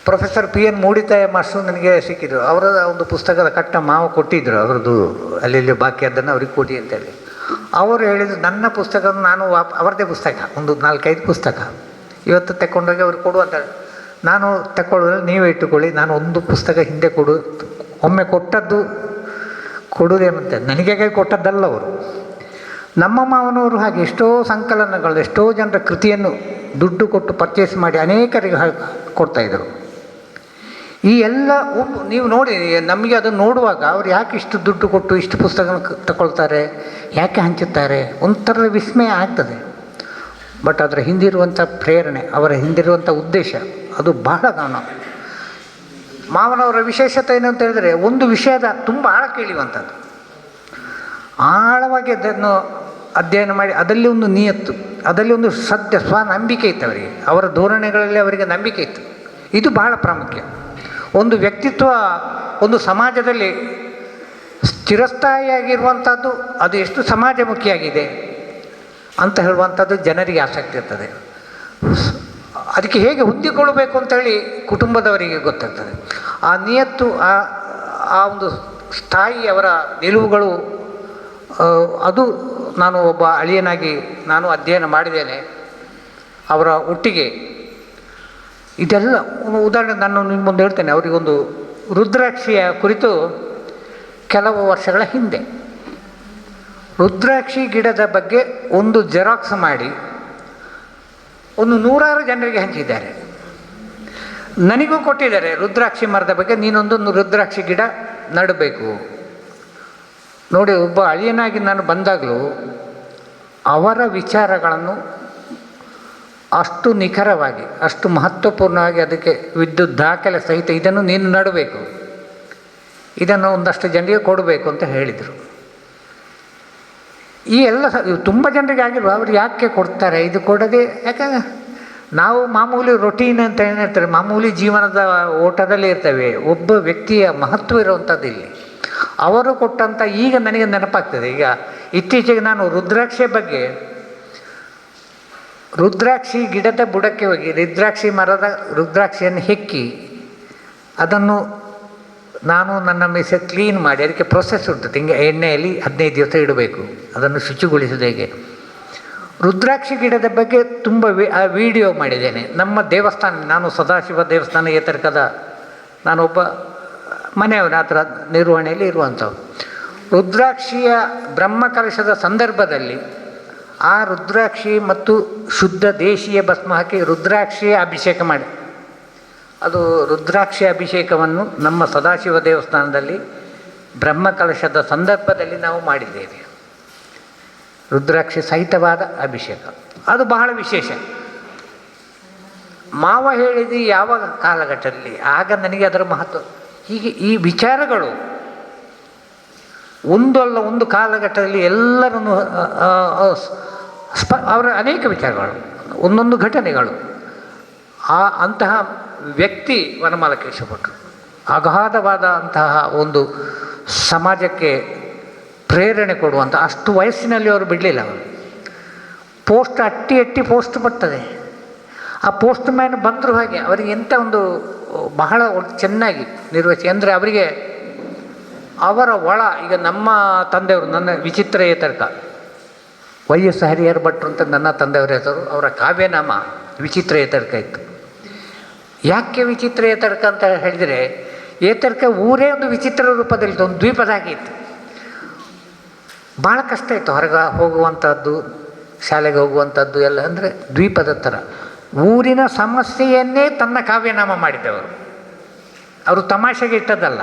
Professor P N Moodithaya master ನನಗೆ ಸಿಕ್ಕಿದ್ರು. ಅವರ ಒಂದು ಪುಸ್ತಕದ ಕಟ್ಟ ಮಾವು ಕೊಟ್ಟಿದ್ದರು ಅವರದ್ದು ಅಲ್ಲಿ ಬಾಕಿ ಅದನ್ನು ಅವ್ರಿಗೆ ಕೊಡಿ ಅಂತೇಳಿ. ಅವರು ಹೇಳಿದ್ರು, ನನ್ನ ಪುಸ್ತಕ ನಾನು ವಾಪ, ಅವರದೇ ಪುಸ್ತಕ, ಒಂದು ನಾಲ್ಕೈದು ಪುಸ್ತಕ. ಇವತ್ತು ತಗೊಂಡೋಗಿ ಅವ್ರು ಕೊಡುವಂತ ನಾನು ತಗೊಳ್ಳೋದ್ರೆ ನೀವೇ ಇಟ್ಟುಕೊಳ್ಳಿ, ನಾನು ಒಂದು ಪುಸ್ತಕ ಹಿಂದೆ ಕೊಡು, ಒಮ್ಮೆ ಕೊಟ್ಟದ್ದು ಕೊಡುವುದೇನಂತೆ ನನಗೆ ಕೈ ಕೊಟ್ಟದ್ದಲ್ಲ ಅವರು. ನಮ್ಮ ಮಾವನವರು ಹಾಗೆ ಎಷ್ಟೋ ಸಂಕಲನಗಳು, ಎಷ್ಟೋ ಜನರ ಕೃತಿಯನ್ನು ದುಡ್ಡು ಕೊಟ್ಟು ಪರ್ಚೇಸ್ ಮಾಡಿ ಅನೇಕರಿಗೆ ಕೊಡ್ತಾಯಿದ್ರು ಈ ಎಲ್ಲ ನೀವು ನೋಡಿ, ನಮಗೆ ಅದನ್ನು ನೋಡುವಾಗ ಅವ್ರು ಯಾಕೆ ಇಷ್ಟು ದುಡ್ಡು ಕೊಟ್ಟು ಇಷ್ಟು ಪುಸ್ತಕ ತಗೊಳ್ತಾರೆ ಯಾಕೆ ಹಂಚುತ್ತಾರೆ? ಒಂಥರದ ವಿಸ್ಮಯ ಆಗ್ತದೆ. ಬಟ್ ಅದರ ಹಿಂದಿರುವಂಥ ಪ್ರೇರಣೆ, ಅವರ ಹಿಂದಿರುವಂಥ ಉದ್ದೇಶ, ಅದು ಬಹಳ ಗಾನ ಮಾವನವರ ವಿಶೇಷತೆ ಏನು ಅಂತ ಹೇಳಿದರೆ, ಒಂದು ವಿಷಯದ ತುಂಬ ಆಳ ಕೇಳುವಂಥದ್ದು ಆಳವಾಗಿ ಅದನ್ನು ಅಧ್ಯಯನ ಮಾಡಿ, ಅದರಲ್ಲಿ ಒಂದು ನಿಯತ್ತು, ಅದರಲ್ಲಿ ಒಂದು ಸತ್ಯ, ಸ್ವ ನಂಬಿಕೆ ಇತ್ತು ಅವರಿಗೆ. ಅವರ ಧೋರಣೆಗಳಲ್ಲಿ ಅವರಿಗೆ ನಂಬಿಕೆ ಇತ್ತು. ಇದು ಬಹಳ ಪ್ರಾಮುಖ್ಯ. ಒಂದು ವ್ಯಕ್ತಿತ್ವ ಒಂದು ಸಮಾಜದಲ್ಲಿ ಸ್ಥಿರಸ್ಥಾಯಿಯಾಗಿರುವಂಥದ್ದು, ಅದು ಎಷ್ಟು ಸಮಾಜಮುಖಿಯಾಗಿದೆ ಅಂತ ಹೇಳುವಂಥದ್ದು ಜನರಿಗೆ ಆಸಕ್ತಿ ಇರ್ತದೆ. ಅದಕ್ಕೆ ಹೇಗೆ ಹೊಂದಿಕೊಳ್ಳಬೇಕು ಅಂತೇಳಿ ಕುಟುಂಬದವರಿಗೆ ಗೊತ್ತಾಗ್ತದೆ. ಆ ನಿಯತ್ತು, ಆ ಆ ಒಂದು ಸ್ಥಾಯಿ ಅವರ ನಿಲುವುಗಳು ಅದು ನಾನು ಒಬ್ಬ ಅಳಿಯನಾಗಿ ನಾನು ಅಧ್ಯಯನ ಮಾಡಿದ್ದೇನೆ. ಅವರ ಒಟ್ಟಿಗೆ ಇದೆಲ್ಲ ಉದಾಹರಣೆ ನಾನು ನಿಮ್ಮ ಮುಂದೆ ಹೇಳ್ತೇನೆ. ಅವರಿಗೊಂದು ರುದ್ರಾಕ್ಷಿಯ ಕುರಿತು ಕೆಲವು ವರ್ಷಗಳ ಹಿಂದೆ. ರುದ್ರಾಕ್ಷಿ ಗಿಡದ ಬಗ್ಗೆ ಒಂದು ಜೆರಾಕ್ಸ್ ಮಾಡಿ ಒಂದು ನೂರಾರು ಜನರಿಗೆ ಹಂಚಿದ್ದಾರೆ. ನನಗೂ ಕೊಟ್ಟಿದ್ದಾರೆ, ರುದ್ರಾಕ್ಷಿ ಮರದ ಬಗ್ಗೆ ನೀನೊಂದೊಂದು ರುದ್ರಾಕ್ಷಿ ಗಿಡ ನಡಬೇಕು. ನೋಡಿ, ಒಬ್ಬ ಅಳಿಯನಾಗಿ ನಾನು ಬಂದಾಗಲೂ ಅವರ ವಿಚಾರಗಳನ್ನು ಅಷ್ಟು ನಿಖರವಾಗಿ, ಅಷ್ಟು ಮಹತ್ವಪೂರ್ಣವಾಗಿ ಅದಕ್ಕೆ ವಿದ್ಯುತ್ ದಾಖಲೆ ಸಹಿತ ಇದನ್ನು ನೀನು ನಡಬೇಕು. ಇದನ್ನು ಒಂದಷ್ಟು ಜನರಿಗೆ ಕೊಡಬೇಕು ಅಂತ ಹೇಳಿದರು. ಈ ಎಲ್ಲ ತುಂಬ ಜನರಿಗೆ ಆಗಿರುವ ಅವ್ರು ಯಾಕೆ ಕೊಡ್ತಾರೆ? ಇದು ಕೊಡದೆ, ಯಾಕಂದ್ರೆ ನಾವು ಮಾಮೂಲಿ ರೊಟೀನ್ ಅಂತ ಏನು ಹೇಳ್ತಾರೆ? ಮಾಮೂಲಿ ಜೀವನದ ಓಟದಲ್ಲಿ ಇರ್ತವೆ. ಒಬ್ಬ ವ್ಯಕ್ತಿಯ ಮಹತ್ವ ಇರುವಂಥದ್ದು ಇಲ್ಲಿ. ಅವರು ಕೊಟ್ಟಂಥ ಈಗ ನನಗೆ ನೆನಪಾಗ್ತದೆ. ಈಗ ಇತ್ತೀಚೆಗೆ ನಾನು ರುದ್ರಾಕ್ಷೆ ಬಗ್ಗೆ ರುದ್ರಾಕ್ಷಿ ಗಿಡದ ಬುಡಕ್ಕೆ ಹೋಗಿ, ರುದ್ರಾಕ್ಷಿ ಮರದ ರುದ್ರಾಕ್ಷಿಯನ್ನು ಹೆಕ್ಕಿ, ಅದನ್ನು ನಾನು ನನ್ನ ಮೀಸೆ ಕ್ಲೀನ್ ಮಾಡಿ, ಅದಕ್ಕೆ ಪ್ರೊಸೆಸ್ ಉಂಟು, ತಿಂಗ, ಎಣ್ಣೆಯಲ್ಲಿ ಹದಿನೈದು ದಿವಸ ಇಡಬೇಕು, ಅದನ್ನು ಶುಚಿಗೊಳಿಸೋದು ಹೇಗೆ? ರುದ್ರಾಕ್ಷಿ ಗಿಡದ ಬಗ್ಗೆ ತುಂಬ ವಿಡಿಯೋ ಮಾಡಿದ್ದೇನೆ, ನಮ್ಮ ದೇವಸ್ಥಾನ, ನಾನು ಸದಾಶಿವ ದೇವಸ್ಥಾನ ಏತರ್ಕದ ನಾನೊಬ್ಬ ಮನೆಯವನ ಹತ್ರ ನಿರ್ವಹಣೆಯಲ್ಲಿ ಇರುವಂಥವು ರುದ್ರಾಕ್ಷಿಯ ಬ್ರಹ್ಮಕಲಶದ ಸಂದರ್ಭದಲ್ಲಿ ಆ ರುದ್ರಾಕ್ಷಿ ಮತ್ತು ಶುದ್ಧ ದೇಶೀಯ ಭಸ್ಮ ಹಾಕಿ ರುದ್ರಾಕ್ಷಿಯ ಅಭಿಷೇಕ ಮಾಡಿ. ಅದು ರುದ್ರಾಕ್ಷಿ ಅಭಿಷೇಕವನ್ನು ನಮ್ಮ ಸದಾಶಿವ ದೇವಸ್ಥಾನದಲ್ಲಿ ಬ್ರಹ್ಮಕಲಶದ ಸಂದರ್ಭದಲ್ಲಿ ನಾವು ಮಾಡಿದ್ದೇವೆ. ರುದ್ರಾಕ್ಷಿ ಸಹಿತವಾದ ಅಭಿಷೇಕ. ಅದು ಬಹಳ ವಿಶೇಷ. ಮಾವ ಹೇಳಿದ ಯಾವ ಕಾಲಘಟ್ಟದಲ್ಲಿ? ಆಗ ನನಗೆ ಅದರ ಮಹತ್ವ. ಹೀಗೆ ಈ ವಿಚಾರಗಳು ಒಂದಲ್ಲ ಒಂದು ಕಾಲಘಟ್ಟದಲ್ಲಿ ಎಲ್ಲರನ್ನು ಸ್ಪ, ಅವರ ಅನೇಕ ವಿಚಾರಗಳು, ಒಂದೊಂದು ಘಟನೆಗಳು. ಆ ಅಂತಹ ವ್ಯಕ್ತಿ ವನಮಾಲಕೇಶ ಭಟ್ರು ಅಗಾಧವಾದ ಅಂತಹ ಒಂದು ಸಮಾಜಕ್ಕೆ ಪ್ರೇರಣೆ ಕೊಡುವಂಥ ಅಷ್ಟು ವಯಸ್ಸಿನಲ್ಲಿ ಅವರು ಬಿಡಲಿಲ್ಲ ಅವರು. ಪೋಸ್ಟ್ ಅಟ್ಟಿ ಅಟ್ಟಿ ಪೋಸ್ಟ್ ಬರ್ತದೆ. ಆ ಪೋಸ್ಟ್ ಮ್ಯಾನ್ ಬಂದರೂ ಹಾಗೆ, ಅವರಿಗೆ ಎಂಥ ಒಂದು, ಬಹಳ ಚೆನ್ನಾಗಿ ನಿರ್ವಹಿಸಿ ಅಂದರೆ ಅವರಿಗೆ ಅವರ ಒಳ, ಈಗ ನಮ್ಮ ತಂದೆಯವರು, ನನ್ನ ವಿಚಿತ್ರ ಏತರ್ಕ ವೈ ಎಸ್ ಹರಿಹರ ಭಟ್ರು ಅಂತ ನನ್ನ ತಂದೆಯವರ ಹೆಸರು, ಅವರ ಕಾವ್ಯನಾಮ ವಿಚಿತ್ರ ಏತರ್ಕ ಇತ್ತು. ಯಾಕೆ ವಿಚಿತ್ರ ಏತರ್ಕ ಅಂತ ಹೇಳಿದರೆ, ಏತರ್ಕ ಊರೇ ಒಂದು ವಿಚಿತ್ರ ರೂಪದಲ್ಲಿ ಒಂದು ದ್ವೀಪದಾಗಿ ಇತ್ತು. ಭಾಳ ಕಷ್ಟ ಇತ್ತು ಹೊರಗೆ ಹೋಗುವಂಥದ್ದು ಶಾಲೆಗೆ ಹೋಗುವಂಥದ್ದು ಎಲ್ಲ ಅಂದರೆ ದ್ವೀಪದ ಥರ. ಊರಿನ ಸಮಸ್ಯೆಯನ್ನೇ ತನ್ನ ಕಾವ್ಯನಾಮ ಮಾಡಿದವರು. ಅವರು ತಮಾಷೆಗೆ ಇಟ್ಟದ್ದಲ್ಲ.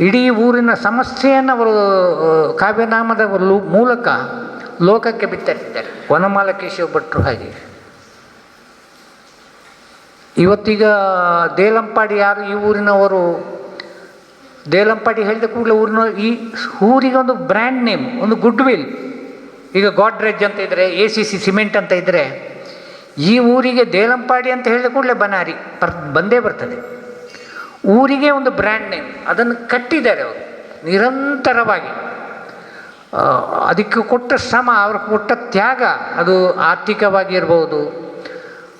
ಇಡೀ ಊರಿನ ಸಮಸ್ಯೆಯನ್ನು ಅವರು, ಕಾವ್ಯನಾಮದ ಮೂಲಕ ಲೋಕಕ್ಕೆ ಬಿತ್ತರಿಸಿದ್ದಾರೆ. ವನಮಾಲಕೇಶವ ಭಟ್ರು ಹಾಗೆ. ಇವತ್ತೀಗ ದೇಲಂಪಾಡಿ ಯಾರು ಈ ಊರಿನವರು, ದೇಲಂಪಾಡಿ ಹೇಳಿದ ಕೂಡಲೇ ಊರಿನ ಈ ಊರಿಗೆ ಒಂದು ಬ್ರ್ಯಾಂಡ್ ನೇಮ್, ಒಂದು ಗುಡ್ ವಿಲ್ ಈಗ ಗಾಡ್ರೇಜ್ ಅಂತ ಇದ್ದರೆ ಎ ಸಿ ಸಿ ಸಿಮೆಂಟ್ ಅಂತ ಇದ್ದರೆ ಈ ಊರಿಗೆ ದೇಲಂಪಾಡಿ ಅಂತ ಹೇಳಿದ ಕೂಡಲೇ ಬನಾರಿ, ಬರ್, ಬಂದೇ ಬರ್ತದೆ. ಊರಿಗೆ ಒಂದು ಬ್ರ್ಯಾಂಡ್ ನೇಮ್, ಅದನ್ನು ಕಟ್ಟಿದ್ದಾರೆ ಅವರು. ನಿರಂತರವಾಗಿ. ಅದಕ್ಕೆ ಕೊಟ್ಟ ಶ್ರಮ, ಅವ್ರು ಕೊಟ್ಟ ತ್ಯಾಗ, ಅದು ಆರ್ಥಿಕವಾಗಿ ಇರ್ಬೋದು.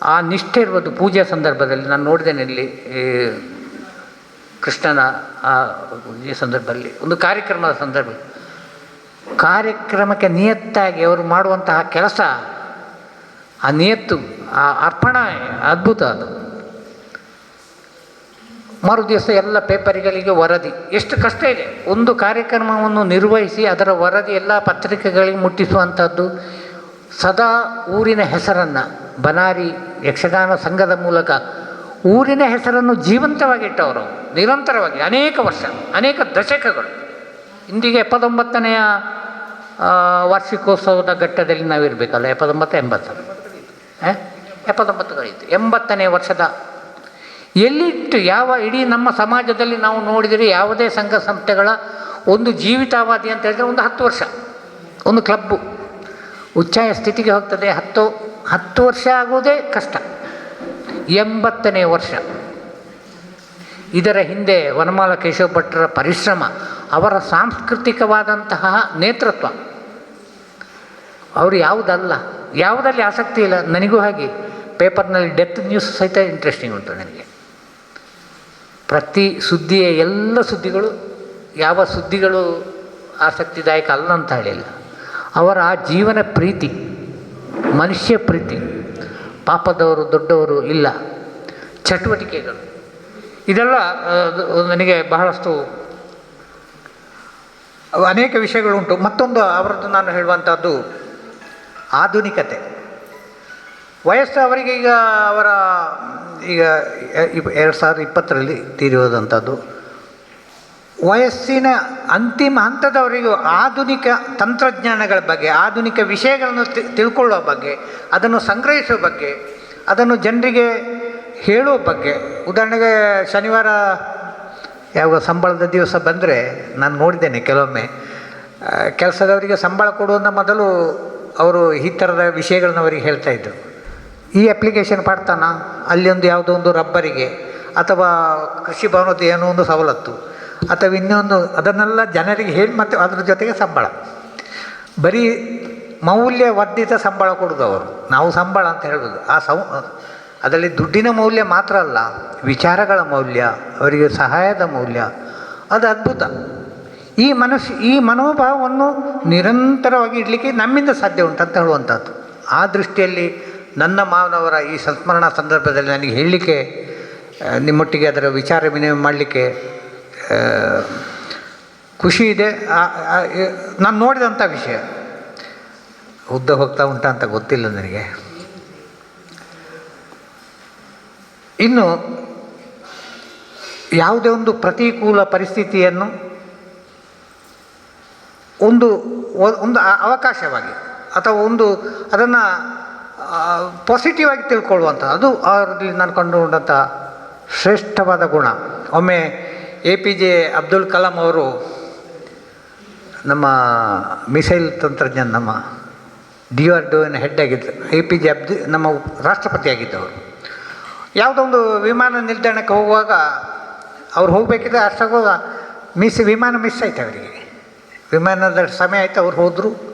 ಆ ನಿಷ್ಠೆ ಇರ್ಬೋದು ಪೂಜೆ ಸಂದರ್ಭದಲ್ಲಿ. ನಾನು ನೋಡಿದ್ದೇನೆ ಇಲ್ಲಿ, ಈ ಕೃಷ್ಣನ ಆ ಈ ಸಂದರ್ಭದಲ್ಲಿ, ಒಂದು ಕಾರ್ಯಕ್ರಮದ ಸಂದರ್ಭ. ಕಾರ್ಯಕ್ರಮಕ್ಕೆ ನಿಯತ್ತಾಗಿ ಅವರು ಮಾಡುವಂತಹ ಕೆಲಸ, ಆ ನಿಯತ್ತು, ಆ ಅರ್ಪಣೆ, ಅದ್ಭುತ ಅದು. ಮರು ದಿವಸ ಎಲ್ಲ ಪೇಪರ್ಗಳಿಗೆ ವರದಿ. ಎಷ್ಟು ಕಷ್ಟ ಇದೆ. ಒಂದು ಕಾರ್ಯಕ್ರಮವನ್ನು ನಿರ್ವಹಿಸಿ ಅದರ ವರದಿ ಎಲ್ಲ ಪತ್ರಿಕೆಗಳಿಗೆ ಮುಟ್ಟಿಸುವಂಥದ್ದು ಸದಾ ಊರಿನ ಹೆಸರನ್ನು ಬನಾರಿ ಯಕ್ಷಗಾನ ಸಂಘದ ಮೂಲಕ ಊರಿನ ಹೆಸರನ್ನು ಜೀವಂತವಾಗಿಟ್ಟವರು ನಿರಂತರವಾಗಿ ಅನೇಕ ವರ್ಷ, ಅನೇಕ ದಶಕಗಳು. ಇಂದಿಗೆ ಎಪ್ಪತ್ತೊಂಬತ್ತನೆಯ ವಾರ್ಷಿಕೋತ್ಸವದ ಘಟ್ಟದಲ್ಲಿ ನಾವಿರಬೇಕಲ್ಲ, ಎಪ್ಪತ್ತೊಂಬತ್ತು ಎಂಬತ್ತು? ಎಪ್ಪತ್ತೊಂಬತ್ತುಗಳಿತ್ತು. ಎಂಬತ್ತನೇ ವರ್ಷದ ಎಲ್ಲಿಟ್ಟು ಯಾವ ಇಡೀ ನಮ್ಮ ಸಮಾಜದಲ್ಲಿ ನಾವು ನೋಡಿದರೆ ಯಾವುದೇ ಸಂಘ ಸಂಸ್ಥೆಗಳ ಒಂದು ಜೀವಿತಾವಧಿ ಅಂತ ಹೇಳಿದ್ರೆ ಒಂದು ಹತ್ತು ವರ್ಷ, ಒಂದು ಕ್ಲಬ್ಬು. ಉಚ್ಚಾಯ ಸ್ಥಿತಿಗೆ ಹೋಗ್ತದೆ ಹತ್ತು ಹತ್ತು ವರ್ಷ ಆಗೋದೇ ಕಷ್ಟ. ಎಂಬತ್ತನೇ ವರ್ಷ. ಇದರ ಹಿಂದೆ ವನಮಾಲ ಕೇಶವ ಭಟ್ರ ಪರಿಶ್ರಮ, ಅವರ ಸಾಂಸ್ಕೃತಿಕವಾದಂತಹ ನೇತೃತ್ವ. ಅವರು ಯಾವುದಲ್ಲ, ಯಾವುದಲ್ಲಿ ಆಸಕ್ತಿ ಇಲ್ಲ. ನನಗೂ ಹಾಗೆ ಪೇಪರ್ನಲ್ಲಿ ಡೆತ್ ನ್ಯೂಸ್ ಸಹಿತ ಇಂಟ್ರೆಸ್ಟಿಂಗ್ ಉಂಟು ನನಗೆ. ಪ್ರತಿ ಸುದ್ದಿಯ ಎಲ್ಲ ಸುದ್ದಿಗಳು ಯಾವ ಸುದ್ದಿಗಳು ಆಸಕ್ತಿದಾಯಕ ಅಲ್ಲ ಅಂತ ಹೇಳಿಲ್ಲ ಅವರ ಆ ಜೀವನ ಪ್ರೀತಿ, ಮನುಷ್ಯ ಪ್ರೀತಿ, ಪಾಪದವರು ದೊಡ್ಡವರು ಇಲ್ಲ, ಚಟುವಟಿಕೆಗಳು. ಇದೆಲ್ಲ ನನಗೆ ಬಹಳಷ್ಟು ಅನೇಕ ವಿಷಯಗಳುಂಟು ಮತ್ತೊಂದು ಅವರದ್ದು ನಾನು ಹೇಳುವಂಥದ್ದು ಆಧುನಿಕತೆ. ವಯಸ್ಸು ಅವರಿಗೆ ಈಗ ಅವರ, ಈಗ ಎರಡು ಸಾವಿರದ ಇಪ್ಪತ್ತರಲ್ಲಿ ತೀರಿ ಹೋದಂಥದ್ದು ವಯಸ್ಸಿನ ಅಂತಿಮ ಹಂತದವರಿಗೂ ಆಧುನಿಕ ತಂತ್ರಜ್ಞಾನಗಳ ಬಗ್ಗೆ, ಆಧುನಿಕ ವಿಷಯಗಳನ್ನು ತಿ- ತಿಳ್ಕೊಳ್ಳೋ ಬಗ್ಗೆ, ಅದನ್ನು ಸಂಗ್ರಹಿಸುವ ಬಗ್ಗೆ, ಅದನ್ನು ಜನರಿಗೆ ಹೇಳುವ ಬಗ್ಗೆ. ಉದಾಹರಣೆಗೆ ಶನಿವಾರ ಯಾವ ಸಂಬಳದ ದಿವಸ ಬಂದರೆ ನಾನು ನೋಡಿದ್ದೇನೆ ಕೆಲವೊಮ್ಮೆ ಕೆಲಸದವರಿಗೆ ಸಂಬಳ ಕೊಡುವಂಥ ಮೊದಲು ಅವರು ಈ ಥರದ ವಿಷಯಗಳನ್ನ ಅವರಿಗೆ ಹೇಳ್ತಾ ಇದ್ದರು ಈ ಅಪ್ಲಿಕೇಶನ್ ಪಡ್ತಾನ ಅಲ್ಲಿ ಒಂದು ಯಾವುದೋ ಒಂದು ರಬ್ಬರಿಗೆ, ಅಥವಾ ಕೃಷಿ ಭವನದ ಏನೋ ಒಂದು ಸವಲತ್ತು, ಅಥವಾ ಇನ್ನೊಂದು ಅದನ್ನೆಲ್ಲ ಜನರಿಗೆ ಹೇಳಿ ಮತ್ತು ಅದ್ರ ಜೊತೆಗೆ ಸಂಬಳ. ಬರೀ ಮೌಲ್ಯವರ್ಧಿತ ಸಂಬಳ ಕೊಡೋದು ಅವರು. ನಾವು ಸಂಬಳ ಅಂತ ಹೇಳ್ಬೋದು ಆ ಸೌ, ಅದರಲ್ಲಿ ದುಡ್ಡಿನ ಮೌಲ್ಯ ಮಾತ್ರ ಅಲ್ಲ, ವಿಚಾರಗಳ ಮೌಲ್ಯ, ಅವರಿಗೆ ಸಹಾಯದ ಮೌಲ್ಯ, ಅದು ಅದ್ಭುತ. ಈ ಮನಸ್ಸು ಈ ಮನೋಭಾವವನ್ನು ನಿರಂತರವಾಗಿ ಇಡಲಿಕ್ಕೆ ನಮ್ಮಿಂದ ಸಾಧ್ಯ ಉಂಟಂತ ಹೇಳುವಂಥದ್ದು. ಆ ದೃಷ್ಟಿಯಲ್ಲಿ ನನ್ನ ಮಾವನವರ ಈ ಸಂಸ್ಮರಣಾ ಸಂದರ್ಭದಲ್ಲಿ ನನಗೆ ಹೇಳಲಿಕ್ಕೆ ನಿಮ್ಮೊಟ್ಟಿಗೆ ಅದರ ವಿಚಾರ ವಿನಿಮಯ ಮಾಡಲಿಕ್ಕೆ ಖುಷಿ ಇದೆ. ನಾನು ನೋಡಿದಂಥ ವಿಷಯ. ಉದ್ದ ಹೋಗ್ತಾ ಉಂಟ ಅಂತ ಗೊತ್ತಿಲ್ಲ ನನಗೆ. ಇನ್ನು ಯಾವುದೇ ಒಂದು ಪ್ರತಿಕೂಲ ಪರಿಸ್ಥಿತಿಯನ್ನು ಒಂದು ಒಂದು ಅವಕಾಶವಾಗಿ ಅಥವಾ ಒಂದು ಅದನ್ನು ಪಾಸಿಟಿವ್ ಆಗಿ ತಿಳ್ಕೊಳ್ಳುವಂಥ ಅದು ಅವರಲ್ಲಿ ನಾನು ಕಂಡುಕೊಂಡಂಥ ಶ್ರೇಷ್ಠವಾದ ಗುಣ. ಒಮ್ಮೆ A P J Abdul Kalam ಅವರು, ನಮ್ಮ ಮಿಸೈಲ್ ತಂತ್ರಜ್ಞಾನ, ನಮ್ಮ ಡಿ ಆರ್ ಡಿಒನ ಹೆಡ್ ಆಗಿದ್ದರು ಎ ಪಿ ಜೆ ಅಬ್ದು, ನಮ್ಮ ರಾಷ್ಟ್ರಪತಿ ಆಗಿದ್ದವರು. ಯಾವುದೋ ಒಂದು ವಿಮಾನ ನಿಲ್ದಾಣಕ್ಕೆ ಹೋಗುವಾಗ ಅವ್ರು ಹೋಗಬೇಕಿದ್ರೆ ಅಷ್ಟಾಗುವಾಗ ಮಿಸ್, ವಿಮಾನ ಮಿಸ್ ಆಯ್ತು ಅವರಿಗೆ. ವಿಮಾನದ ಸಮಯ ಆಯ್ತು, ಅವ್ರು ಹೋದರು.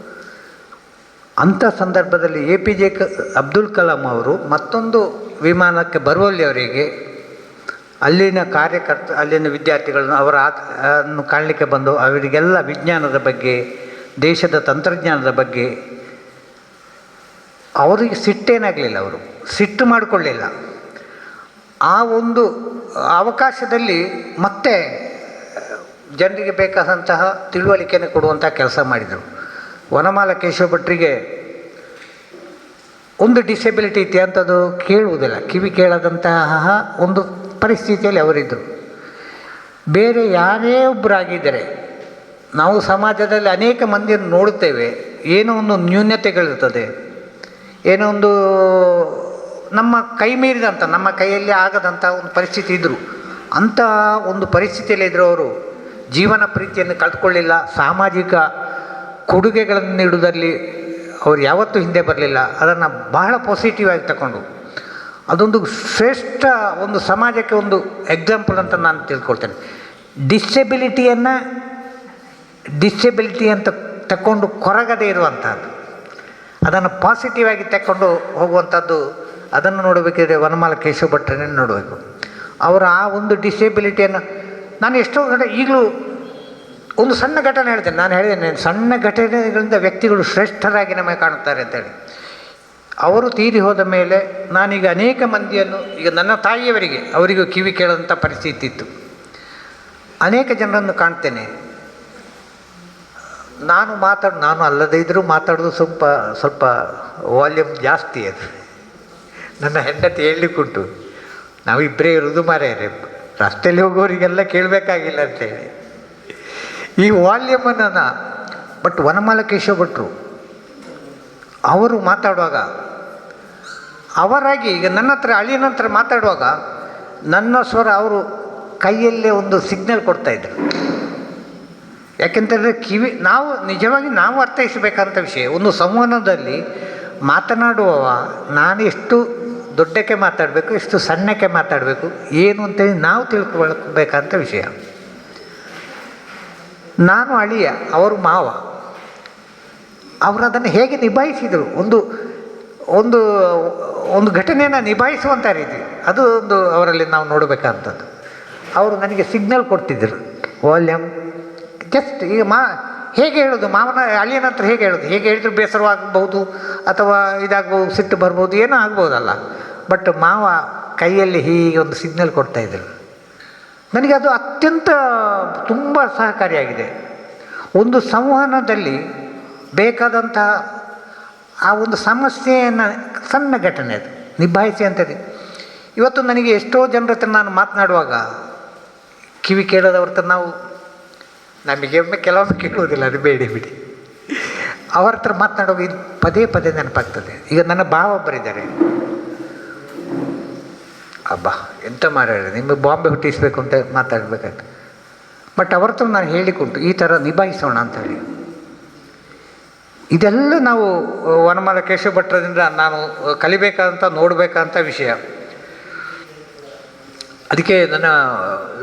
ಅಂಥ ಸಂದರ್ಭದಲ್ಲಿ ಎ ಪಿ ಜೆ ಕ ಅಬ್ದುಲ್ ಕಲಾಂ ಅವರು ಮತ್ತೊಂದು ವಿಮಾನಕ್ಕೆ ಬರುವಲ್ಲಿ ಅವರಿಗೆ ಅಲ್ಲಿನ ಕಾರ್ಯಕರ್ತ, ಅಲ್ಲಿನ ವಿದ್ಯಾರ್ಥಿಗಳನ್ನು, ಅವರ ಅನ್ನು ಕಾಣಲಿಕ್ಕೆ ಬಂದು ಅವರಿಗೆಲ್ಲ ವಿಜ್ಞಾನದ ಬಗ್ಗೆ, ದೇಶದ ತಂತ್ರಜ್ಞಾನದ ಬಗ್ಗೆ ಅವರಿಗೆ ಸಿಟ್ಟೇನಾಗಲಿಲ್ಲ ಅವರು. ಸಿಟ್ಟು ಮಾಡಿಕೊಳ್ಳಿಲ್ಲ. ಆ ಒಂದು ಅವಕಾಶದಲ್ಲಿ ಮತ್ತೆ, ಜನರಿಗೆ ಬೇಕಾದಂತಹ ತಿಳುವಳಿಕೆಯನ್ನು ಕೊಡುವಂಥ ಕೆಲಸ ಮಾಡಿದರು. ವನಮಾಲ ಕೇಶವ ಭಟ್ರಿಗೆ ಒಂದು ಡಿಸೆಬಿಲಿಟಿ ಇತ್ತು ಅಂಥದ್ದು ಕೇಳುವುದಿಲ್ಲ. ಕಿವಿ ಕೇಳದಂತಹ ಒಂದು ಪರಿಸ್ಥಿತಿಯಲ್ಲಿ ಅವರಿದ್ದರು ಬೇರೆ ಯಾರೇ ಒಬ್ಬರಾಗಿದ್ದರೆ ನಾವು ಸಮಾಜದಲ್ಲಿ ಅನೇಕ ಮಂದಿಯನ್ನು ನೋಡುತ್ತೇವೆ. ಏನೋ ಒಂದು ನ್ಯೂನ್ಯತೆಗಳಿರ್ತದೆ ಏನೋ ಒಂದು ನಮ್ಮ ಕೈ ಮೀರಿದಂಥ, ನಮ್ಮ ಕೈಯಲ್ಲಿ ಆಗದಂಥ ಒಂದು ಪರಿಸ್ಥಿತಿ ಇದ್ದರು ಅಂತಹ ಒಂದು ಪರಿಸ್ಥಿತಿಯಲ್ಲಿ ಇದ್ದರು ಅವರು ಜೀವನ ಪ್ರೀತಿಯನ್ನು ಕಳೆದುಕೊಳ್ಳಿಲ್ಲ ಸಾಮಾಜಿಕ ಕೊಡುಗೆಗಳನ್ನು ನೀಡುವುದರಲ್ಲಿ ಅವರು ಯಾವತ್ತೂ ಹಿಂದೆ ಬರಲಿಲ್ಲ. ಅದನ್ನು ಬಹಳ ಪಾಸಿಟಿವ್ ಆಗಿ ತಗೊಂಡು. ಅದೊಂದು ಶ್ರೇಷ್ಠ ಒಂದು ಸಮಾಜಕ್ಕೆ ಒಂದು ಎಕ್ಸಾಂಪಲ್ ಅಂತ ನಾನು ತಿಳ್ಕೊಳ್ತೇನೆ. ಡಿಸೆಬಿಲಿಟಿಯನ್ನು ಡಿಸೆಬಿಲಿಟಿ ಅಂತ ತಗೊಂಡು ಕೊರಗದೇ ಇರುವಂಥದ್ದು ಅದನ್ನು ಪಾಸಿಟಿವ್ ಆಗಿ ತಗೊಂಡು ಹೋಗುವಂಥದ್ದು ಅದನ್ನು ನೋಡಬೇಕಿದ್ರೆ ವನಮಾಲ ಕೇಶವ ಭಟ್ರನ್ನೇ ನೋಡಬೇಕು. ಅವರ ಆ ಒಂದು ಡಿಸೇಬಿಲಿಟಿಯನ್ನು ನಾನು ಎಷ್ಟೋ ಕಡೆ ಈಗಲೂ ಒಂದು ಸಣ್ಣ ಘಟನೆ ಹೇಳ್ತೇನೆ. ನಾನು ಹೇಳಿದ್ದೇನೆ, ಸಣ್ಣ ಘಟನೆಗಳಿಂದ ವ್ಯಕ್ತಿಗಳು ಶ್ರೇಷ್ಠರಾಗಿ ನಮಗೆ ಕಾಣುತ್ತಾರೆ ಅಂತೇಳಿ. ಅವರು ತೀರಿ ಹೋದ ಮೇಲೆ ನಾನೀಗ ಅನೇಕ ಮಂದಿಯನ್ನು, ಈಗ ನನ್ನ ತಾಯಿಯವರಿಗೆ ಅವರಿಗೂ ಕಿವಿ ಕೇಳದಂಥ ಪರಿಸ್ಥಿತಿ ಇತ್ತು. ಅನೇಕ ಜನರನ್ನು ಕಾಣ್ತೇನೆ. ನಾನು ಮಾತಾಡ, ನಾನು ಅಲ್ಲದೇ ಇದ್ದರೂ ಮಾತಾಡೋದು ಸ್ವಲ್ಪ ಸ್ವಲ್ಪ ವಾಲ್ಯೂಮ್ ಜಾಸ್ತಿ ಅದು. ನನ್ನ ಹೆಂಡತಿ ಹೇಳಲಿಕ್ಕುಂಟು. ನಾವಿಬ್ಬರೇ ಇರೋದು ಮಾರ್ಯಾರೆ ರಸ್ತೆಯಲ್ಲಿ ಹೋಗೋರಿಗೆಲ್ಲ ಕೇಳಬೇಕಾಗಿಲ್ಲ ಅಂತೇಳಿ. ಈ ವಾಲ್ಯೂಮನ್ನು ಬಟ್ ವನಮಾಲ ಕೇಶವ ಭಟ್ರು ಅವರು ಮಾತಾಡುವಾಗ, ಅವರಾಗಿ ಈಗ ನನ್ನ ಹತ್ರ, ಅಳಿಯನ ನಂತರ ಮಾತಾಡುವಾಗ ನನ್ನ ಸ್ವರ ಅವರು ಕೈಯಲ್ಲೇ ಒಂದು ಸಿಗ್ನಲ್ ಕೊಡ್ತಾಯಿದ್ರು ಯಾಕೆಂತಂದರೆ ಕಿವಿ, ನಾವು ನಿಜವಾಗಿ ನಾವು ಅರ್ಥೈಸಬೇಕಂತ ವಿಷಯ, ಒಂದು ಸಂವಹನದಲ್ಲಿ ಮಾತನಾಡುವವ ನಾನು ಎಷ್ಟು ದೊಡ್ಡಕ್ಕೆ ಮಾತಾಡಬೇಕು, ಎಷ್ಟು ಸಣ್ಣಕ್ಕೆ ಮಾತಾಡಬೇಕು, ಏನು ಅಂತೇಳಿ ನಾವು ತಿಳ್ಕೊಳ್ಬೇಕಂತ ವಿಷಯ. ನಾನು ಅಳಿಯ, ಅವರು ಮಾವ. ಅವರು ಅದನ್ನು ಹೇಗೆ ನಿಭಾಯಿಸಿದರು? ಒಂದು ಒಂದು ಒಂದು ಘಟನೆಯನ್ನು ನಿಭಾಯಿಸುವಂಥ ರೀತಿ. ಅದು ಒಂದು ಅವರಲ್ಲಿ ನಾವು ನೋಡಬೇಕಾದಂಥದ್ದು. ಅವರು ನನಗೆ ಸಿಗ್ನಲ್ ಕೊಡ್ತಿದ್ದರು. ವಾಲ್ಯೂಮ್ ಜಸ್ಟ್ ಈಗ ಮಾ, ಹೇಗೆ ಹೇಳೋದು? ಮಾವನ, ಅಳಿಯನ ಹತ್ರ ಹೇಗೆ ಹೇಳೋದು? ಹೇಗೆ ಹೇಳಿದ್ರು ಬೇಸರವಾಗಬಹುದು ಅಥವಾ ಇದಾಗ್ಬೋದು ಸಿಟ್ಟು ಬರ್ಬೋದು ಏನೋ ಆಗ್ಬೋದಲ್ಲ. ಬಟ್ ಮಾವ ಕೈಯಲ್ಲಿ ಹೀಗೆ ಒಂದು ಸಿಗ್ನಲ್ ಕೊಡ್ತಾಯಿದ್ರು ನನಗೆ ಅದು ಅತ್ಯಂತ ತುಂಬ ಸಹಕಾರಿಯಾಗಿದೆ. ಒಂದು ಸಂವಹನದಲ್ಲಿ ಬೇಕಾದಂತಹ ಆ ಒಂದು ಸಮಸ್ಯೆಯನ್ನು ಸಣ್ಣ ಘಟನೆ ಅದು, ನಿಭಾಯಿಸಿ ಅಂತದೆ ಇವತ್ತು ನನಗೆ ಎಷ್ಟೋ ಜನರ ಹತ್ರ ನಾನು ಮಾತನಾಡುವಾಗ, ಕಿವಿ ಕೇಳೋದವ್ರ ಹತ್ರ ನಾವು, ನಮಗೆ ಒಮ್ಮೆ ಕೆಲವೊಮ್ಮೆ ಕೇಳುವುದಿಲ್ಲ, ಅದು ಬೇಡಿ ಬಿಡಿ. ಅವ್ರ ಹತ್ರ ಮಾತನಾಡುವಾಗ ಇದು ಪದೇ ಪದೇ ನೆನಪಾಗ್ತದೆ. ಈಗ ನನ್ನ ಭಾವ ಒಬ್ಬರಿದ್ದಾರೆ ಅಬ್ಬಾ, ಎಂತ ಮಾರಾಯ ನಿಮಗೆ ಬಾಂಬೆ ಹುಟ್ಟಿಸ್ಬೇಕು ಅಂತ ಮಾತಾಡಬೇಕಾಯ್ತು. ಬಟ್ ಅವ್ರತ್ರ ನಾನು ಹೇಳಿಕೊಟ್ಟು, ಈ ಥರ ನಿಭಾಯಿಸೋಣ ಅಂತ ಹೇಳಿ. ಇದೆಲ್ಲ ನಾವು, ವನಮಾಲ ಕೇಶವ ಭಟ್ರದಿಂದ ನಾನು ಕಲಿಬೇಕಂತ ನೋಡಬೇಕಂತ ವಿಷಯ. ಅದಕ್ಕೆ ನನ್ನ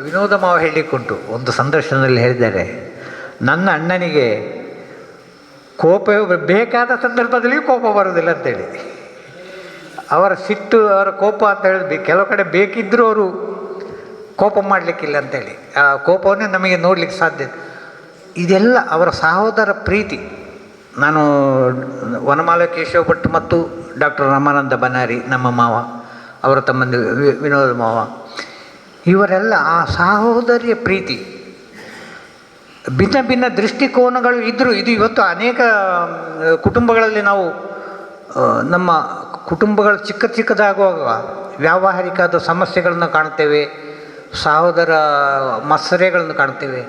ವಿನೋದ ಮಾವ ಹೇಳಿಕೊಂಡು ಒಂದು ಸಂದರ್ಶನದಲ್ಲಿ ಹೇಳಿದ್ದಾರೆ. ನನ್ನ ಅಣ್ಣನಿಗೆ ಕೋಪ, ಬೇಕಾದ ಸಂದರ್ಭದಲ್ಲಿಯೂ ಕೋಪ ಬರೋದಿಲ್ಲ ಅಂತೇಳಿ. ಅವರ ಸಿಟ್ಟು, ಅವರ ಕೋಪ ಅಂತ ಹೇಳಿದ್ವಿ ಕೆಲವು ಕಡೆ ಬೇಕಿದ್ದರೂ ಅವರು ಕೋಪ ಮಾಡಲಿಕ್ಕಿಲ್ಲ ಅಂತೇಳಿ. ಆ ಕೋಪವನ್ನೇ ನಮಗೆ ನೋಡಲಿಕ್ಕೆ ಸಾಧ್ಯ ಇದೆಲ್ಲ ಅವರ ಸಹೋದರ ಪ್ರೀತಿ. ನಾನು ವನಮಾಲ ಕೇಶವ ಭಟ್ ಮತ್ತು ಡಾಕ್ಟರ್ ರಾಮಾನಂದ ಬನಾರಿ, ನಮ್ಮ ಮಾವ, ಅವರ ತಮ್ಮಂದಿ ವಿನೋದ ಮಾವ, ಇವರೆಲ್ಲ ಆ ಸಹೋದರಿಯ ಪ್ರೀತಿ. ಭಿನ್ನ ಭಿನ್ನ ದೃಷ್ಟಿಕೋನಗಳು ಇದ್ದರೂ ಇದು ಇವತ್ತು ಅನೇಕ ಕುಟುಂಬಗಳಲ್ಲಿ ನಾವು ನಮ್ಮ ಕುಟುಂಬಗಳು ಚಿಕ್ಕ ಚಿಕ್ಕದಾಗುವಾಗ ವ್ಯಾವಹಾರಿಕದ ಸಮಸ್ಯೆಗಳನ್ನು ಕಾಣ್ತೇವೆ ಸಹೋದರ ಮಸರೆಗಳನ್ನು ಕಾಣ್ತೇವೆ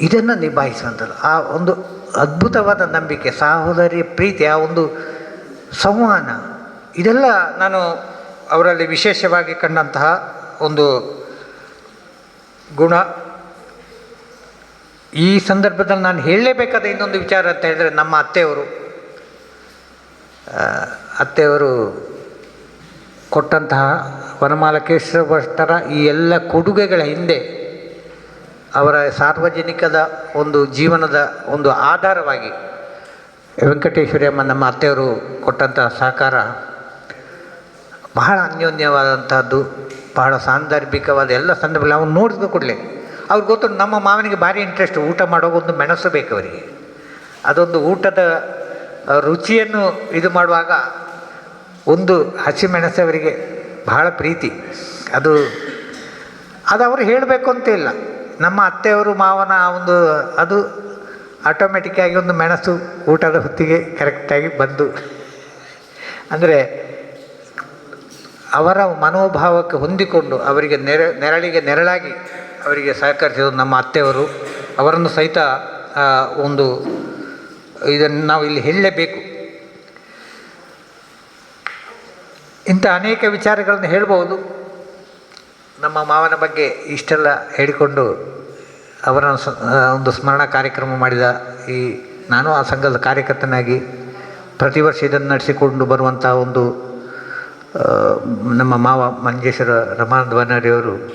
ಇದನ್ನು ನಿಭಾಯಿಸುವಂಥದ್ದು. ಆ ಒಂದು ಅದ್ಭುತವಾದ ನಂಬಿಕೆ ಸಹೋದರಿಯ ಪ್ರೀತಿ, ಆ ಒಂದು ಸಂವಹನ, ಇದೆಲ್ಲ ನಾನು ಅವರಲ್ಲಿ ವಿಶೇಷವಾಗಿ ಕಂಡಂತಹ ಒಂದು ಗುಣ. ಈ ಸಂದರ್ಭದಲ್ಲಿ ನಾನು ಹೇಳಲೇಬೇಕಾದ ಇನ್ನೊಂದು ವಿಚಾರ ಅಂತ ಹೇಳಿದರೆ ನಮ್ಮ ಅತ್ತೆಯವರು. ಅತ್ತೆಯವರು ಕೊಟ್ಟಂತಹ ವನಮಾಲಕೇಶ್ವರ ಭಟ್ಟರ ಈ ಎಲ್ಲ ಕೊಡುಗೆಗಳ ಹಿಂದೆ ಅವರ ಸಾರ್ವಜನಿಕದ ಒಂದು ಜೀವನದ ಒಂದು ಆಧಾರವಾಗಿ ವೆಂಕಟೇಶ್ವರಿಯಮ್ಮ ನಮ್ಮ ಅತ್ತೆಯವರು ಕೊಟ್ಟಂತಹ ಸಹಕಾರ ಬಹಳ ಅನ್ಯೋನ್ಯವಾದಂಥದ್ದು, ಬಹಳ ಸಾಂದರ್ಭಿಕವಾದ ಎಲ್ಲ ಸಂದರ್ಭದಲ್ಲಿ ಅವನು ನೋಡಿದ ಕೂಡಲೇ. ಅವ್ರಿಗೆ ಗೊತ್ತು ನಮ್ಮ ಮಾವನಿಗೆ ಭಾರಿ ಇಂಟ್ರೆಸ್ಟ್ ಊಟ ಮಾಡೋ ಒಂದು ಮೆಣಸು ಬೇಕು ಅವರಿಗೆ. ಅದೊಂದು ಊಟದ ರುಚಿಯನ್ನು ಇದು ಮಾಡುವಾಗ ಒಂದು ಹಸಿಮೆಣಸು ಅವರಿಗೆ ಬಹಳ ಪ್ರೀತಿ. ಅದು ಅದು ಅವರು ಹೇಳಬೇಕು ಅಂತ ಇಲ್ಲ. ನಮ್ಮ ಅತ್ತೆಯವರು, ಮಾವನ ಒಂದು, ಅದು ಆಟೋಮೆಟಿಕ್ಕಾಗಿ ಒಂದು ಮೆಣಸು ಊಟದ ಹೊತ್ತಿಗೆ ಕರೆಕ್ಟಾಗಿ ಬಂದು. ಅಂದರೆ ಅವರ ಮನೋಭಾವಕ್ಕೆ ಹೊಂದಿಕೊಂಡು ಅವರಿಗೆ ನೆರ, ನೆರಳಿಗೆ ನೆರಳಾಗಿ ಅವರಿಗೆ ಸಹಕರಿಸಿದ ನಮ್ಮ ಅತ್ತೆಯವರು, ಅವರನ್ನು ಸಹಿತ ಒಂದು ಇದನ್ನು ನಾವು ಇಲ್ಲಿ ಹೇಳಲೇಬೇಕು. ಇಂಥ ಅನೇಕ ವಿಚಾರಗಳನ್ನು ಹೇಳ್ಬೋದು ನಮ್ಮ ಮಾವನ ಬಗ್ಗೆ ಇಷ್ಟೆಲ್ಲ ಹೇಳಿಕೊಂಡು ಅವರ ಒಂದು ಸ್ಮರಣ ಕಾರ್ಯಕ್ರಮ ಮಾಡಿದ ಈ, ನಾನು ಆ ಸಂಘದ ಕಾರ್ಯಕರ್ತನಾಗಿ ಪ್ರತಿ ವರ್ಷ ಇದನ್ನು ನಡೆಸಿಕೊಂಡು ಬರುವಂಥ ಒಂದು ನಮ್ಮ ಮಾವ ಮಂಜೇಶ್ವರ ರಮಾನಂದ ಬನ್ನಾರಿಯವರು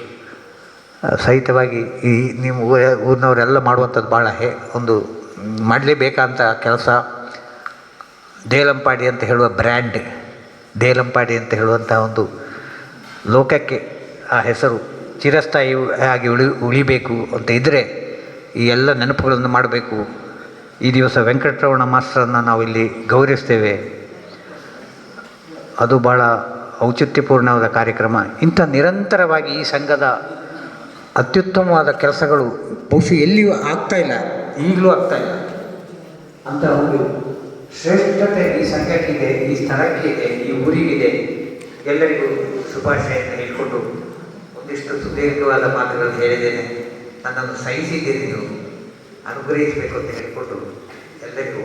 ಸಹಿತವಾಗಿ ಈ, ನಿಮ್ಮ ಊರ- ಊರಿನವರೆಲ್ಲ ಮಾಡುವಂಥದ್ದು ಭಾಳ ಹೇ, ಒಂದು ಮಾಡಲೇಬೇಕಂತ ಕೆಲಸ, ದೇಲಂಪಾಡಿ ಅಂತ ಹೇಳುವ ಬ್ರ್ಯಾಂಡ್, ದೇಲಂಪಾಡಿ ಅಂತ ಹೇಳುವಂಥ ಒಂದು ಲೋಕಕ್ಕೆ ಆ ಹೆಸರು ಚಿರಸ್ಥಾಯಿ ಆಗಿ ಉಳಿ, ಉಳಿಬೇಕು ಅಂತ ಇದ್ದರೆ ಈ ಎಲ್ಲ ನೆನಪುಗಳನ್ನು ಮಾಡಬೇಕು. ಈ ದಿವಸ ವೆಂಕಟರಮಣ ಮಾಸ್ಟರನ್ನು ನಾವು ಇಲ್ಲಿ ಗೌರವಿಸ್ತೇವೆ. ಅದು ಭಾಳ ಔಚಿತ್ಯಪೂರ್ಣವಾದ ಕಾರ್ಯಕ್ರಮ. ಇಂಥ ನಿರಂತರವಾಗಿ ಈ ಸಂಘದ ಅತ್ಯುತ್ತಮವಾದ ಕೆಲಸಗಳು ಬಹುಶಃ ಎಲ್ಲಿಯೂ ಆಗ್ತಾ ಇಲ್ಲ. ಈಗಲೂ ಆಗ್ತಾ ಇಲ್ಲ. ಅಂತ ಒಂದು ಶ್ರೇಷ್ಠತೆ ಈ ಸಂಘಕ್ಕಿದೆ ಈ ಸ್ಥಳಕ್ಕಿದೆ ಈ ಊರಿಗಿದೆ. ಎಲ್ಲರಿಗೂ ಶುಭಾಶಯವನ್ನು ಹೇಳಿಕೊಂಡು ಒಂದಿಷ್ಟು ಸುದೀರ್ಘವಾದ ಮಾತುಗಳನ್ನು ಹೇಳಿದ್ದೇನೆ. ನನ್ನನ್ನು ಸಹಿಸಿದ್ದೀರಿ ನೀವು. ಅನುಗ್ರಹಿಸಬೇಕು ಅಂತ ಹೇಳಿಕೊಂಡು ಎಲ್ಲರಿಗೂ